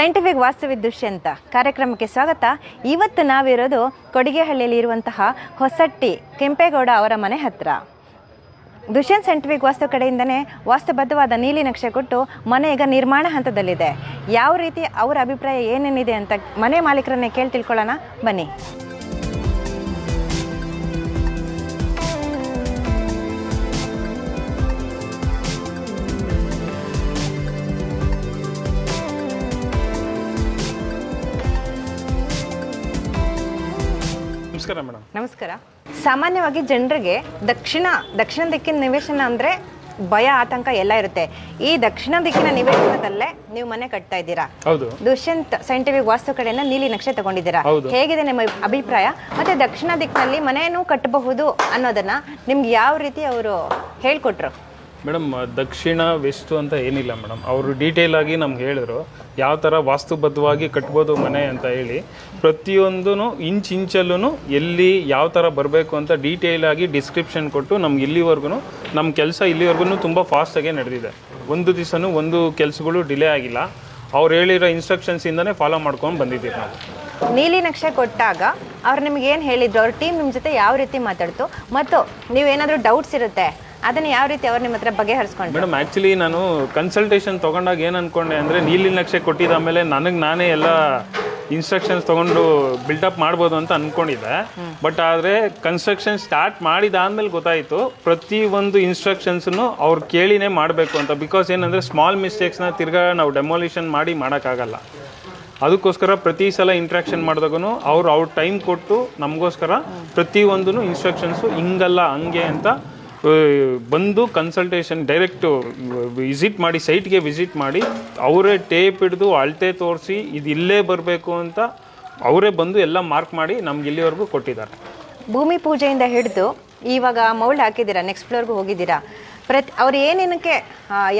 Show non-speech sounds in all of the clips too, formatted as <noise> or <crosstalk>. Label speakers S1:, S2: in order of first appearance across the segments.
S1: Scientific ವಾಸ್ತುವಿದ್ ಅಂತ ಕಾರ್ಯಕ್ರಮಕ್ಕೆ ಸ್ವಾಗತ. ಇವತ್ತು ನಾವಿರೋದು ಕೊಡಿಗೆಹಳ್ಳಿಯಲ್ಲಿ ಇರುವಂತಹ ಹೊಸಟ್ಟಿ ಕೆಂಪೇಗೌಡ ಅವರ ಮನೆ ಹತ್ರ. ದುಷ್ಯಂತ್ ಸೈಂಟಿಫಿಕ್ ವಾಸ್ತು ಕಡೆಯಿಂದನೇ ವಾಸ್ತುಬದ್ಧವಾದ ನೀಲಿ ನಕ್ಷೆ ಕೊಟ್ಟು ಮನೆ ಈಗ ನಿರ್ಮಾಣ ಹಂತದಲ್ಲಿದೆ. ಯಾವ ರೀತಿ ಅವರ ಅಭಿಪ್ರಾಯ ಏನೇನಿದೆ ಅಂತ ಮನೆ ಮಾಲೀಕರನ್ನೇ ಕೇಳಿ ತಿಳ್ಕೊಳ್ಳೋಣ. ಬನ್ನಿ.
S2: ನಮಸ್ಕಾರ ಮೇಡಮ್.
S1: ನಮಸ್ಕಾರ. ಸಾಮಾನ್ಯವಾಗಿ ಜನರಿಗೆ ದಕ್ಷಿಣ ದಕ್ಷಿಣ ದಿಕ್ಕಿನ ನಿವೇಶನ ಅಂದ್ರೆ ಭಯ ಆತಂಕ ಎಲ್ಲ ಇರುತ್ತೆ. ಈ ದಕ್ಷಿಣ ದಿಕ್ಕಿನ ನಿವೇಶನದಲ್ಲೇ ನೀವು ಮನೆ ಕಟ್ತಾ ಇದ್ದೀರಾ?
S2: ಹೌದು.
S1: ದುಷ್ಯಂತ್ ಸೈಂಟಿಫಿಕ್ ವಾಸ್ತು ಕಡೆಯಿಂದ ನೀಲಿ ನಕ್ಷೆ ತಗೊಂಡಿದ್ದೀರಾ?
S2: ಹೌದು.
S1: ಹೇಗಿದೆ ನಿಮ್ಮ ಅಭಿಪ್ರಾಯ? ಮತ್ತೆ ದಕ್ಷಿಣ ದಿಕ್ಕಿನಲ್ಲಿ ಮನೆಯನ್ನು ಕಟ್ಟಬಹುದು ಅನ್ನೋದನ್ನ ನಿಮ್ಗೆ ಯಾವ ರೀತಿ ಅವರು ಹೇಳ್ಕೊಟ್ರು?
S2: ಮೇಡಮ್, ದಕ್ಷಿಣ, ವೆಸ್ಟು ಅಂತ ಏನಿಲ್ಲ ಮೇಡಮ್. ಅವರು ಡೀಟೇಲ್ ಆಗಿ ನಮ್ಗೆ ಹೇಳಿದ್ರು. ಯಾವ ಥರ ವಾಸ್ತುಬದ್ಧವಾಗಿ ಕಟ್ಬೋದು ಮನೆ ಅಂತ ಹೇಳಿ. ಪ್ರತಿಯೊಂದೂ ಇಂಚ್ ಇಂಚಲ್ಲೂ ಎಲ್ಲಿ ಯಾವ ಥರ ಬರಬೇಕು ಅಂತ ಡೀಟೇಲ್ ಆಗಿ ಡಿಸ್ಕ್ರಿಪ್ಷನ್ ಕೊಟ್ಟು ನಮ್ಗೆ ಇಲ್ಲಿವರೆಗೂ ನಮ್ಮ ಕೆಲಸ ಇಲ್ಲಿವರೆಗೂ ತುಂಬ ಫಾಸ್ಟಾಗೆ ನಡೆದಿದೆ. ಒಂದು ದಿವಸನೂ ಒಂದು ಕೆಲಸಗಳು ಡಿಲೇ ಆಗಿಲ್ಲ. ಅವ್ರು ಹೇಳಿರೋ ಇನ್ಸ್ಟ್ರಕ್ಷನ್ಸಿಂದನೇ ಫಾಲೋ ಮಾಡ್ಕೊಂಡು ಬಂದಿದ್ದೀವಿ ನಾವು.
S1: ನೀಲಿ ನಕ್ಷೆ ಕೊಟ್ಟಾಗ ಅವ್ರು ನಿಮ್ಗೆ ಏನು ಹೇಳಿದ್ರು? ಅವ್ರ ಟೀಮ್ ನಿಮ್ಮ ಜೊತೆ ಯಾವ ರೀತಿ ಮಾತಾಡ್ತು? ಮತ್ತು ನೀವೇನಾದರೂ ಡೌಟ್ಸ್ ಇರುತ್ತೆ? ಅದನ್ನ ಯಾವ ರೀತಿ ಅವ್ರು ನಿಮ್ಮ ಹತ್ರ ಬಗೆಹರಿಸ್ಕೊಂಡ್ರು?
S2: ಮೇಡಮ್ ಆ್ಯಕ್ಚುಲಿ ನಾನು ಕನ್ಸಲ್ಟೇಷನ್ ತಗೊಂಡಾಗ ಏನು ಅನ್ಕೊಂಡೆ ಅಂದರೆ ನೀಲಿ ನಕ್ಷೆ ಕೊಟ್ಟಿದ ಮೇಲೆ ನನಗೆ ನಾನೇ ಎಲ್ಲ ಇನ್ಸ್ಟ್ರಕ್ಷನ್ಸ್ ತೊಗೊಂಡು ಬಿಲ್ಡಪ್ ಮಾಡ್ಬೋದು ಅಂತ ಅಂದ್ಕೊಂಡಿದ್ದೆ ಬಟ್ ಆದರೆ ಕನ್ಸ್ಟ್ರಕ್ಷನ್ ಸ್ಟಾರ್ಟ್ ಮಾಡಿದಾದ್ಮೇಲೆ ಗೊತ್ತಾಯಿತು ಪ್ರತಿ ಒಂದು ಇನ್ಸ್ಟ್ರಕ್ಷನ್ಸನ್ನು ಅವ್ರು ಕೇಳಿನೇ ಮಾಡಬೇಕು ಅಂತ. ಬಿಕಾಸ್ ಏನಂದರೆ ಸ್ಮಾಲ್ ಮಿಸ್ಟೇಕ್ಸ್ನ ತಿರ್ಗಾ ನಾವು ಡೆಮೊಲಿಷನ್ ಮಾಡಿ ಮಾಡೋಕ್ಕಾಗಲ್ಲ. ಅದಕ್ಕೋಸ್ಕರ ಪ್ರತಿ ಸಲ ಇಂಟ್ರಾಕ್ಷನ್ ಮಾಡಿದಾಗೂ ಅವ್ರು ಅವ್ರ ಟೈಮ್ ಕೊಟ್ಟು ನಮಗೋಸ್ಕರ ಪ್ರತಿಯೊಂದೂ ಇನ್ಸ್ಟ್ರಕ್ಷನ್ಸು ಹಿಂಗಲ್ಲ ಹಂಗೆ ಅಂತ ಬಂದು ಕನ್ಸಲ್ಟೇಷನ್ ಡೈರೆಕ್ಟು ವಿಸಿಟ್ ಮಾಡಿ ಸೈಟ್ಗೆ ವಿಸಿಟ್ ಮಾಡಿ, ಅವರೇ ಟೇಪ್ ಹಿಡಿದು, ಅಳತೆ ತೋರಿಸಿ, ಇದು ಇಲ್ಲೇ ಬರಬೇಕು ಅಂತ ಅವರೇ ಬಂದು ಎಲ್ಲ ಮಾರ್ಕ್ ಮಾಡಿ ನಮ್ಗೆ ಇಲ್ಲಿವರೆಗೂ ಕೊಟ್ಟಿದ್ದಾರೆ.
S1: ಭೂಮಿ ಪೂಜೆಯಿಂದ ಹಿಡಿದು ಇವಾಗ ಮೌಲ್ಡ್ ಹಾಕಿದ್ದೀರಾ ನೆಕ್ಸ್ಟ್ ಫ್ಲೋರ್ಗೂ ಹೋಗಿದ್ದೀರಾ? ಪ್ರತಿ, ಅವ್ರು ಏನೇನಕ್ಕೆ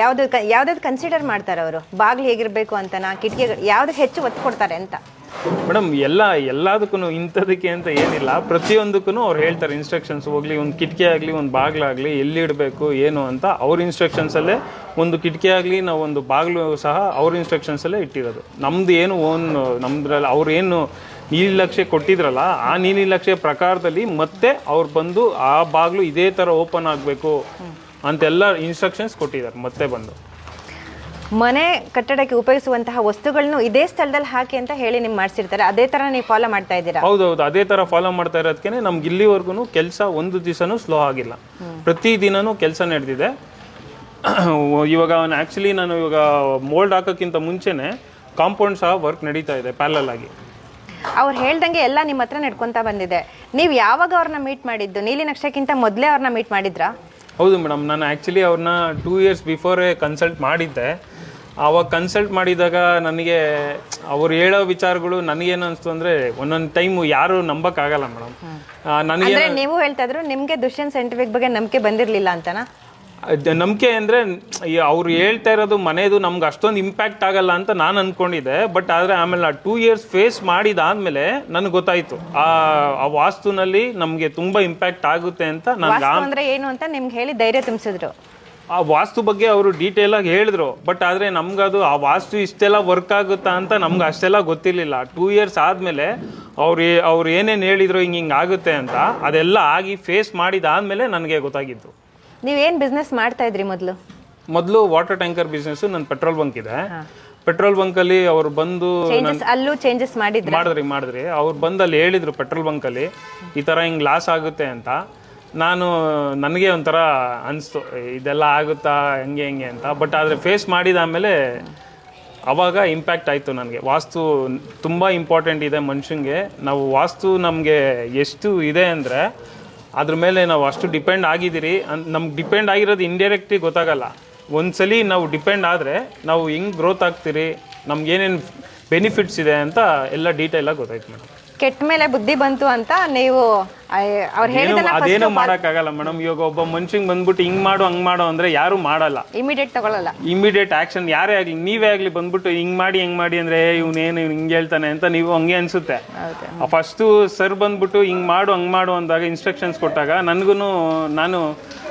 S1: ಯಾವುದು ಯಾವ್ದಾದ್ರು ಕನ್ಸಿಡರ್ ಮಾಡ್ತಾರೆ ಅವರು? ಬಾಗಿಲು ಹೇಗಿರಬೇಕು ಅಂತನಾ, ಕಿಟಕಿಗಳು ಯಾವ್ದಕ್ಕೆ ಹೆಚ್ಚು ಒತ್ತು ಕೊಡ್ತಾರೆ ಅಂತ?
S2: ಮೇಡಮ್, ಎಲ್ಲ ಎಲ್ಲದಕ್ಕೂ ಇಂಥದಕ್ಕೆ ಅಂತ ಏನಿಲ್ಲ. ಪ್ರತಿಯೊಂದಕ್ಕೂ ಅವ್ರು ಹೇಳ್ತಾರೆ ಇನ್ಸ್ಟ್ರಕ್ಷನ್ಸ್ ಹೋಗ್ಲಿ, ಒಂದು ಕಿಟಕಿ ಆಗಲಿ, ಒಂದು ಬಾಗಿಲಾಗಲಿ ಎಲ್ಲಿ ಇಡಬೇಕು, ಏನು ಅಂತ ಅವ್ರ ಇನ್ಸ್ಟ್ರಕ್ಷನ್ಸಲ್ಲೇ ಒಂದು ಕಿಟಕಿ ಆಗಲಿ, ನಾವು ಒಂದು ಬಾಗಿಲು ಸಹ ಅವ್ರ ಇನ್ಸ್ಟ್ರಕ್ಷನ್ಸಲ್ಲೇ ಇಟ್ಟಿರೋದು. ನಮ್ದು ಏನು ಓನ್ ನಮ್ಮದ್ರಲ್ಲಿ ಅವ್ರೇನು ಏನು ನೀಲಿ ಲಕ್ಷೆ ಕೊಟ್ಟಿದ್ರಲ್ಲ, ಆ ನೀಲಿ ಲಕ್ಷೆ ಪ್ರಕಾರದಲ್ಲಿ ಮತ್ತೆ ಅವ್ರು ಬಂದು ಆ ಬಾಗಿಲು ಇದೇ ಥರ ಓಪನ್ ಆಗಬೇಕು ಅಂತೆಲ್ಲ ಇನ್ಸ್ಟ್ರಕ್ಷನ್ಸ್ ಕೊಟ್ಟಿದ್ದಾರೆ, ಮತ್ತೆ ಬಂದು.
S1: ಮನೆ ಕಟ್ಟಡಕ್ಕೆ ಉಪಯೋಗಿಸುವಂತಹ ವಸ್ತುಗಳನ್ನು ಇದೇ ಸ್ಥಳದಲ್ಲಿ ಹಾಕಿ ಅಂತ ಹೇಳಿ ನಿಮ್ಗೆ ಮಾಡಿಸಿರ್ತಾರೆ. ಅದೇ ತರ ನೀವು ಫಾಲೋ ಮಾಡ್ತಾ ಇದ್ದೀರಾ?
S2: ಹೌದೌದು ಅದೇ ತರ ಫಾಲೋ ಮಾಡ್ತಾ ಇರೋದಕ್ಕೆ ನಮ್ಗೆ ಇಲ್ಲಿವರೆಗೂ ಕೆಲಸ ಒಂದು ದಿವಸನೂ ಸ್ಲೋ ಆಗಿಲ್ಲ. ಪ್ರತಿ ದಿನನೂ ಕೆಲಸ ನಡೆದಿದೆ. <clears throat> ಇವಾಗ ಆ್ಯಕ್ಚುಲಿ ನಾನು ಇವಾಗ ಮೋಲ್ಡ್ ಹಾಕೋಕ್ಕಿಂತ ಮುಂಚೆನೆ ಕಾಂಪೌಂಡ್ ಸಹ ವರ್ಕ್ ನಡೀತಾ ಇದೆ ಪ್ಯಾಲಲ್ ಆಗಿ.
S1: ಅವ್ರು ಹೇಳ್ದಂಗೆ ಎಲ್ಲ ನಿಮ್ಮ ಹತ್ರ ನಡ್ಕೊತಾ ಬಂದಿದೆ. ನೀವು ಯಾವಾಗ ಅವ್ರನ್ನ ಮೀಟ್ ಮಾಡಿದ್ದು? ನೀಲಿ ನಕ್ಷಕ್ಕಿಂತ ಮೊದಲೇ ಅವ್ರನ್ನ ಮೀಟ್ ಮಾಡಿದ್ರಾ?
S2: ಹೌದು ಮೇಡಮ್ ನಾನು ಆ್ಯಕ್ಚುಲಿ ಅವ್ರನ್ನ ಟೂ ಇಯರ್ಸ್ ಬಿಫೋರೇ ಕನ್ಸಲ್ಟ್ ಮಾಡಿದ್ದೆ. ಆವಾಗ ಕನ್ಸಲ್ಟ್ ಮಾಡಿದಾಗ ನನಗೆ ಅವ್ರು ಹೇಳೋ ವಿಚಾರಗಳು ನನಗೇನು ಅನಿಸ್ತು ಅಂದರೆ ಒಂದೊಂದು ಟೈಮು ಯಾರು ನಂಬಕ್ಕಾಗಲ್ಲ ಮೇಡಮ್. ನನಗೆ
S1: ನೀವು ಹೇಳ್ತಾ ಇದ್ರು ನಿಮಗೆ ದುಷ್ಯಂತ್ ಸೈಂಟಿಫಿಕ್ ಬಗ್ಗೆ ನಂಬಿಕೆ ಬಂದಿರಲಿಲ್ಲ ಅಂತನಾ?
S2: ನಂಬಿಕೆ ಅಂದರೆ ಅವ್ರು ಹೇಳ್ತಾ ಇರೋದು ಮನೆದು ನಮ್ಗೆ ಅಷ್ಟೊಂದು ಇಂಪ್ಯಾಕ್ಟ್ ಆಗಲ್ಲ ಅಂತ ನಾನು ಅಂದ್ಕೊಂಡಿದ್ದೆ ಬಟ್ ಆದರೆ ಆಮೇಲೆ ಆ ಟೂ ಇಯರ್ಸ್ ಫೇಸ್ ಮಾಡಿದಾದ್ಮೇಲೆ ನನಗೆ ಗೊತ್ತಾಯಿತು. ಆ ಆ ವಾಸ್ತುನಲ್ಲಿ ನಮಗೆ ತುಂಬ ಇಂಪ್ಯಾಕ್ಟ್ ಆಗುತ್ತೆ ಅಂತ
S1: ನಾನು ಏನು ಅಂತ ನಿಮ್ಗೆ ಹೇಳಿ ಧೈರ್ಯ ತುಂಬಿಸಿದ್ರು.
S2: ಆ ವಾಸ್ತು ಬಗ್ಗೆ ಅವರು ಡೀಟೇಲ್ ಆಗಿ ಹೇಳಿದ್ರು. ಬಟ್ ಆದರೆ ಅದು ಆ ವಾಸ್ತು ಇಷ್ಟೆಲ್ಲ ವರ್ಕ್ ಆಗುತ್ತಾ ಅಂತ ನಮ್ಗೆ ಅಷ್ಟೆಲ್ಲ ಗೊತ್ತಿರಲಿಲ್ಲ. ಟೂ ಇಯರ್ಸ್ ಆದಮೇಲೆ ಅವ್ರು ಅವ್ರು ಏನೇನು ಹೇಳಿದ್ರು ಹಿಂಗೆ ಹಿಂಗೆ ಆಗುತ್ತೆ ಅಂತ ಅದೆಲ್ಲ ಆಗಿ ಫೇಸ್ ಮಾಡಿದಾದ್ಮೇಲೆ ನನಗೆ ಗೊತ್ತಾಗಿದ್ದು.
S1: ನೀವೇನು ಬಿಸ್ನೆಸ್ ಮಾಡ್ತಾ ಇದ್ರಿ ಮೊದಲು?
S2: ಮೊದಲು ವಾಟರ್ ಟ್ಯಾಂಕರ್ ಬಿಸ್ನೆಸ್ ನನ್ನ ಪೆಟ್ರೋಲ್ ಬಂಕ್ ಇದೆ. ಪೆಟ್ರೋಲ್ ಬಂಕಲ್ಲಿ ಅವ್ರು ಬಂದು
S1: ಅಲ್ಲೂ ಚೇಂಜಸ್ ಮಾಡಿದ್ರಿ?
S2: ಮಾಡಿದ್ರಿ ಮಾಡಿದ್ರಿ. ಅವ್ರು ಬಂದು ಅಲ್ಲಿ ಹೇಳಿದ್ರು ಪೆಟ್ರೋಲ್ ಬಂಕಲ್ಲಿ ಈ ಥರ ಹಿಂಗೆ ಲಾಸ್ ಆಗುತ್ತೆ ಅಂತ. ನಾನು, ನನಗೆ ಒಂಥರ ಅನಿಸ್ತು, ಇದೆಲ್ಲ ಆಗುತ್ತಾ, ಹೆಂಗೆ, ಹಂಗೆ ಅಂತ. ಬಟ್ ಆದರೆ ಫೇಸ್ ಮಾಡಿದಾದಮೇಲೆ ಆವಾಗ ಇಂಪ್ಯಾಕ್ಟ್ ಆಯಿತು ನನಗೆ. ವಾಸ್ತು ತುಂಬ ಇಂಪಾರ್ಟೆಂಟ್ ಇದೆ ಮನುಷ್ಯನಿಗೆ ನಾವು ವಾಸ್ತು ನಮಗೆ ಎಷ್ಟು ಇದೆ ಅಂದರೆ, ಅದ್ರ ಮೇಲೆ ನಾವು ಅಷ್ಟು ಡಿಪೆಂಡ್ ಆಗಿದ್ದೀರಿ. ಅನ್, ನಮ್ಗೆ ಡಿಪೆಂಡ್ ಆಗಿರೋದು ಇಂಡೈರೆಕ್ಟ್ಲಿ ಗೊತ್ತಾಗಲ್ಲ. ಒಂದ್ಸಲಿ ನಾವು ಡಿಪೆಂಡ್ ಆದರೆ ನಾವು ಹೆಂಗೆ ಗ್ರೋತ್ ಆಗ್ತೀರಿ, ನಮ್ಗೆ ಏನೇನು ಬೆನಿಫಿಟ್ಸ್ ಇದೆ ಅಂತ ಎಲ್ಲ ಡೀಟೇಲಾಗಿ ಗೊತ್ತಾಯ್ತು ಮೇಡಮ್.
S1: ಕೆಟ್ಟ ಮೇಲೆ ಬುದ್ಧಿ ಬಂತು ಅಂತ ನೀವು ಅವ್ರು ಹೇಳಿದನ್ನ
S2: ಅದೇನು ಮಾಡೋಕ್ಕಾಗಲ್ಲ ಮೇಡಮ್. ಇವಾಗ ಒಬ್ಬ ಮನುಷ್ಯಂಗೆ ಬಂದ್ಬಿಟ್ಟು ಹಿಂಗ್ ಮಾಡು ಹಂಗ್ ಮಾಡು ಅಂದ್ರೆ ಯಾರು ಮಾಡಲ್ಲ.
S1: ಇಮಿಡಿಯೇಟ್ ತಗೊಳ್ಳಲ್ಲ
S2: ಇಮಿಡಿಯೇಟ್ ಆಕ್ಷನ್ ಯಾರೇ ಆಗಲಿ ನೀವೇ ಆಗಲಿ ಬಂದ್ಬಿಟ್ಟು ಹಿಂಗ್ ಮಾಡಿ ಹಿಂಗ್ ಮಾಡಿ ಅಂದ್ರೆ ಇವನೇನು ಹಿಂಗೆ ಹೇಳ್ತಾನೆ ಅಂತ ನೀವು ಹಂಗೆ ಅನ್ಸುತ್ತೆ. ಫಸ್ಟು ಸರ್ ಬಂದ್ಬಿಟ್ಟು ಹಿಂಗ್ ಮಾಡು ಹಂಗ್ ಮಾಡು ಅಂದಾಗ ಇನ್ಸ್ಟ್ರಕ್ಷನ್ಸ್ ಕೊಟ್ಟಾಗ ನನಗೂ ನಾನು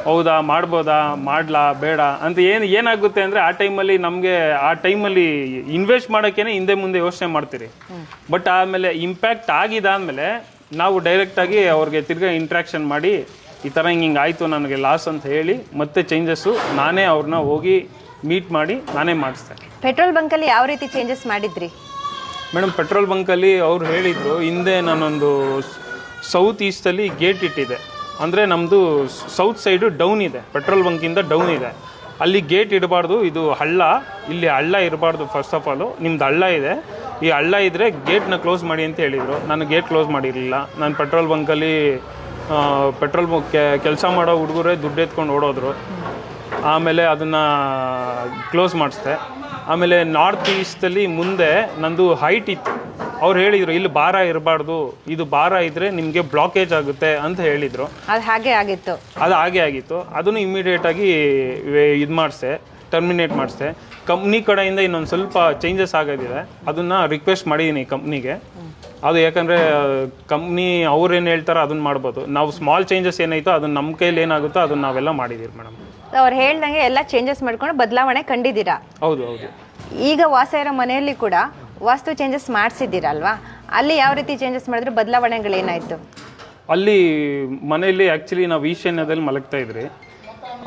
S2: ಹೌದಾ ಮಾಡ್ಬೋದಾ ಮಾಡ್ಲಾ ಬೇಡ ಅಂತ ಏನು ಏನಾಗುತ್ತೆ ಅಂದ್ರೆ ಆ ಟೈಮಲ್ಲಿ ನಮಗೆ ಆ ಟೈಮಲ್ಲಿ ಇನ್ವೆಸ್ಟ್ ಮಾಡೋಕ್ಕೇನೆ ಹಿಂದೆ ಮುಂದೆ ಯೋಚನೆ ಮಾಡ್ತೀರಿ. ಬಟ್ ಆಮೇಲೆ ಇಂಪ್ಯಾಕ್ಟ್ ಆಗಿದಾದ್ಮೇಲೆ ನಾವು ಡೈರೆಕ್ಟಾಗಿ ಅವ್ರಿಗೆ ತಿರ್ಗಾ ಇಂಟ್ರ್ಯಾಕ್ಷನ್ ಮಾಡಿ ಈ ಥರ ಹಿಂಗೆ ಹಿಂಗೆ ಆಯಿತು ನನಗೆ ಲಾಸ್ ಅಂತ ಹೇಳಿ ಮತ್ತೆ ಚೇಂಜಸ್ಸು ನಾನೇ ಅವ್ರನ್ನ ಹೋಗಿ ಮೀಟ್ ಮಾಡಿ ನಾನೇ ಮಾಡಿಸ್ತೇನೆ
S1: ಪೆಟ್ರೋಲ್ ಬಂಕಲ್ಲಿ ಯಾವ ರೀತಿ ಚೇಂಜಸ್ ಮಾಡಿದ್ರಿ?
S2: ಮೇಡಮ್ ಪೆಟ್ರೋಲ್ ಬಂಕಲ್ಲಿ ಅವ್ರು ಹೇಳಿದರು ಹಿಂದೆ ನಾನೊಂದು ಸೌತ್ ಈಸ್ಟಲ್ಲಿ ಗೇಟ್ ಇಟ್ಟಿದೆ. ಅಂದರೆ ನಮ್ಮದು ಸೌತ್ ಸೈಡು ಡೌನ್ ಇದೆ ಪೆಟ್ರೋಲ್ ಬಂಕಿಂದ ಡೌನ್ ಇದೆ. ಅಲ್ಲಿ ಗೇಟ್ ಇಡಬಾರ್ದು, ಇದು ಹಳ್ಳ. ಇಲ್ಲಿ ಹಳ್ಳ ಇರಬಾರ್ದು ಫಸ್ಟ್ ಆಫ್ ಆಲು ನಿಮ್ದು ಹಳ್ಳ ಇದೆ. ಈ ಹಳ್ಳ ಇದ್ದರೆ ಗೇಟ್ನ ಕ್ಲೋಸ್ ಮಾಡಿ ಅಂತ ಹೇಳಿದರು. ನಾನು ಗೇಟ್ ಕ್ಲೋಸ್ ಮಾಡಿರಲಿಲ್ಲ. ನಾನು ಪೆಟ್ರೋಲ್ ಬಂಕಲ್ಲಿ ಪೆಟ್ರೋಲ್ ಕೆಲಸ ಮಾಡೋ ಹುಡುಗರೇ ದುಡ್ಡು ಎತ್ಕೊಂಡು ಓಡೋದ್ರು. ಆಮೇಲೆ ಅದನ್ನು ಕ್ಲೋಸ್ ಮಾಡಿಸ್ದೆ. ಆಮೇಲೆ ನಾರ್ತ್ ಈಸ್ಟಲ್ಲಿ ಮುಂದೆ ನಂದು ಹೈಟ್ ಇತ್ತು. ಅವ್ರು ಹೇಳಿದ್ರು ಇಲ್ಲಿ ಭಾರ ಇರಬಾರ್ದು ಇದು ಭಾರ ಇದ್ರೆ ನಿಮಗೆ ಬ್ಲಾಕೇಜ್ ಆಗುತ್ತೆ ಅಂತ ಹೇಳಿದ್ರು.
S1: ಅದು ಹಾಗೆ ಆಗಿತ್ತು.
S2: ಅದು ಹಾಗೆ ಆಗಿತ್ತು. ಅದನ್ನು ಇಮಿಡಿಯೇಟಾಗಿ ಇದು ಮಾಡಿಸೆ ಟರ್ಮಿನೇಟ್ ಮಾಡಿಸೆ. ಕಂಪ್ನಿ ಕಡೆಯಿಂದ ಇನ್ನೊಂದು ಸ್ವಲ್ಪ ಚೇಂಜಸ್ ಆಗೋದಿದೆ. ಅದನ್ನ ರಿಕ್ವೆಸ್ಟ್ ಮಾಡಿದ್ದೀನಿ ಕಂಪ್ನಿಗೆ. ಅದು ಯಾಕಂದರೆ ಕಂಪ್ನಿ ಏನು ಹೇಳ್ತಾರೋ ಅದನ್ನ ಮಾಡ್ಬೋದು. ನಾವು ಸ್ಮಾಲ್ ಚೇಂಜಸ್ ಏನೈತೋ ಅದನ್ನ ನಮ್ಮ ಕೈಲಿ ಏನಾಗುತ್ತೋ ಅದನ್ನ ನಾವೆಲ್ಲ ಮಾಡಿದ್ದೀವಿ ಮೇಡಮ್.
S1: ಅವ್ರು ಹೇಳ್ದಂಗೆ ಎಲ್ಲ ಚೇಂಜಸ್ ಮಾಡ್ಕೊಂಡು ಬದಲಾವಣೆ ಕಂಡಿದ್ದೀರಾ?
S2: ಹೌದು ಹೌದು.
S1: ಈಗ ವಾಸ ಇರೋ ಮನೆಯಲ್ಲಿ ಕೂಡ ವಾಸ್ತು ಚೇಂಜಸ್ ಮಾಡಿಸಿದ್ದೀರಲ್ವಾ? ಅಲ್ಲಿ ಯಾವ ರೀತಿ ಚೇಂಜಸ್ ಮಾಡಿದ್ರು ಬದಲಾವಣೆಗಳೇನಾಯಿತು
S2: ಅಲ್ಲಿ ಮನೆಯಲ್ಲಿ ಆ್ಯಕ್ಚುಲಿ ನಾವು ಈಶಾನ್ಯದಲ್ಲಿ ಮಲಗ್ತಾ ಇದ್ರಿ.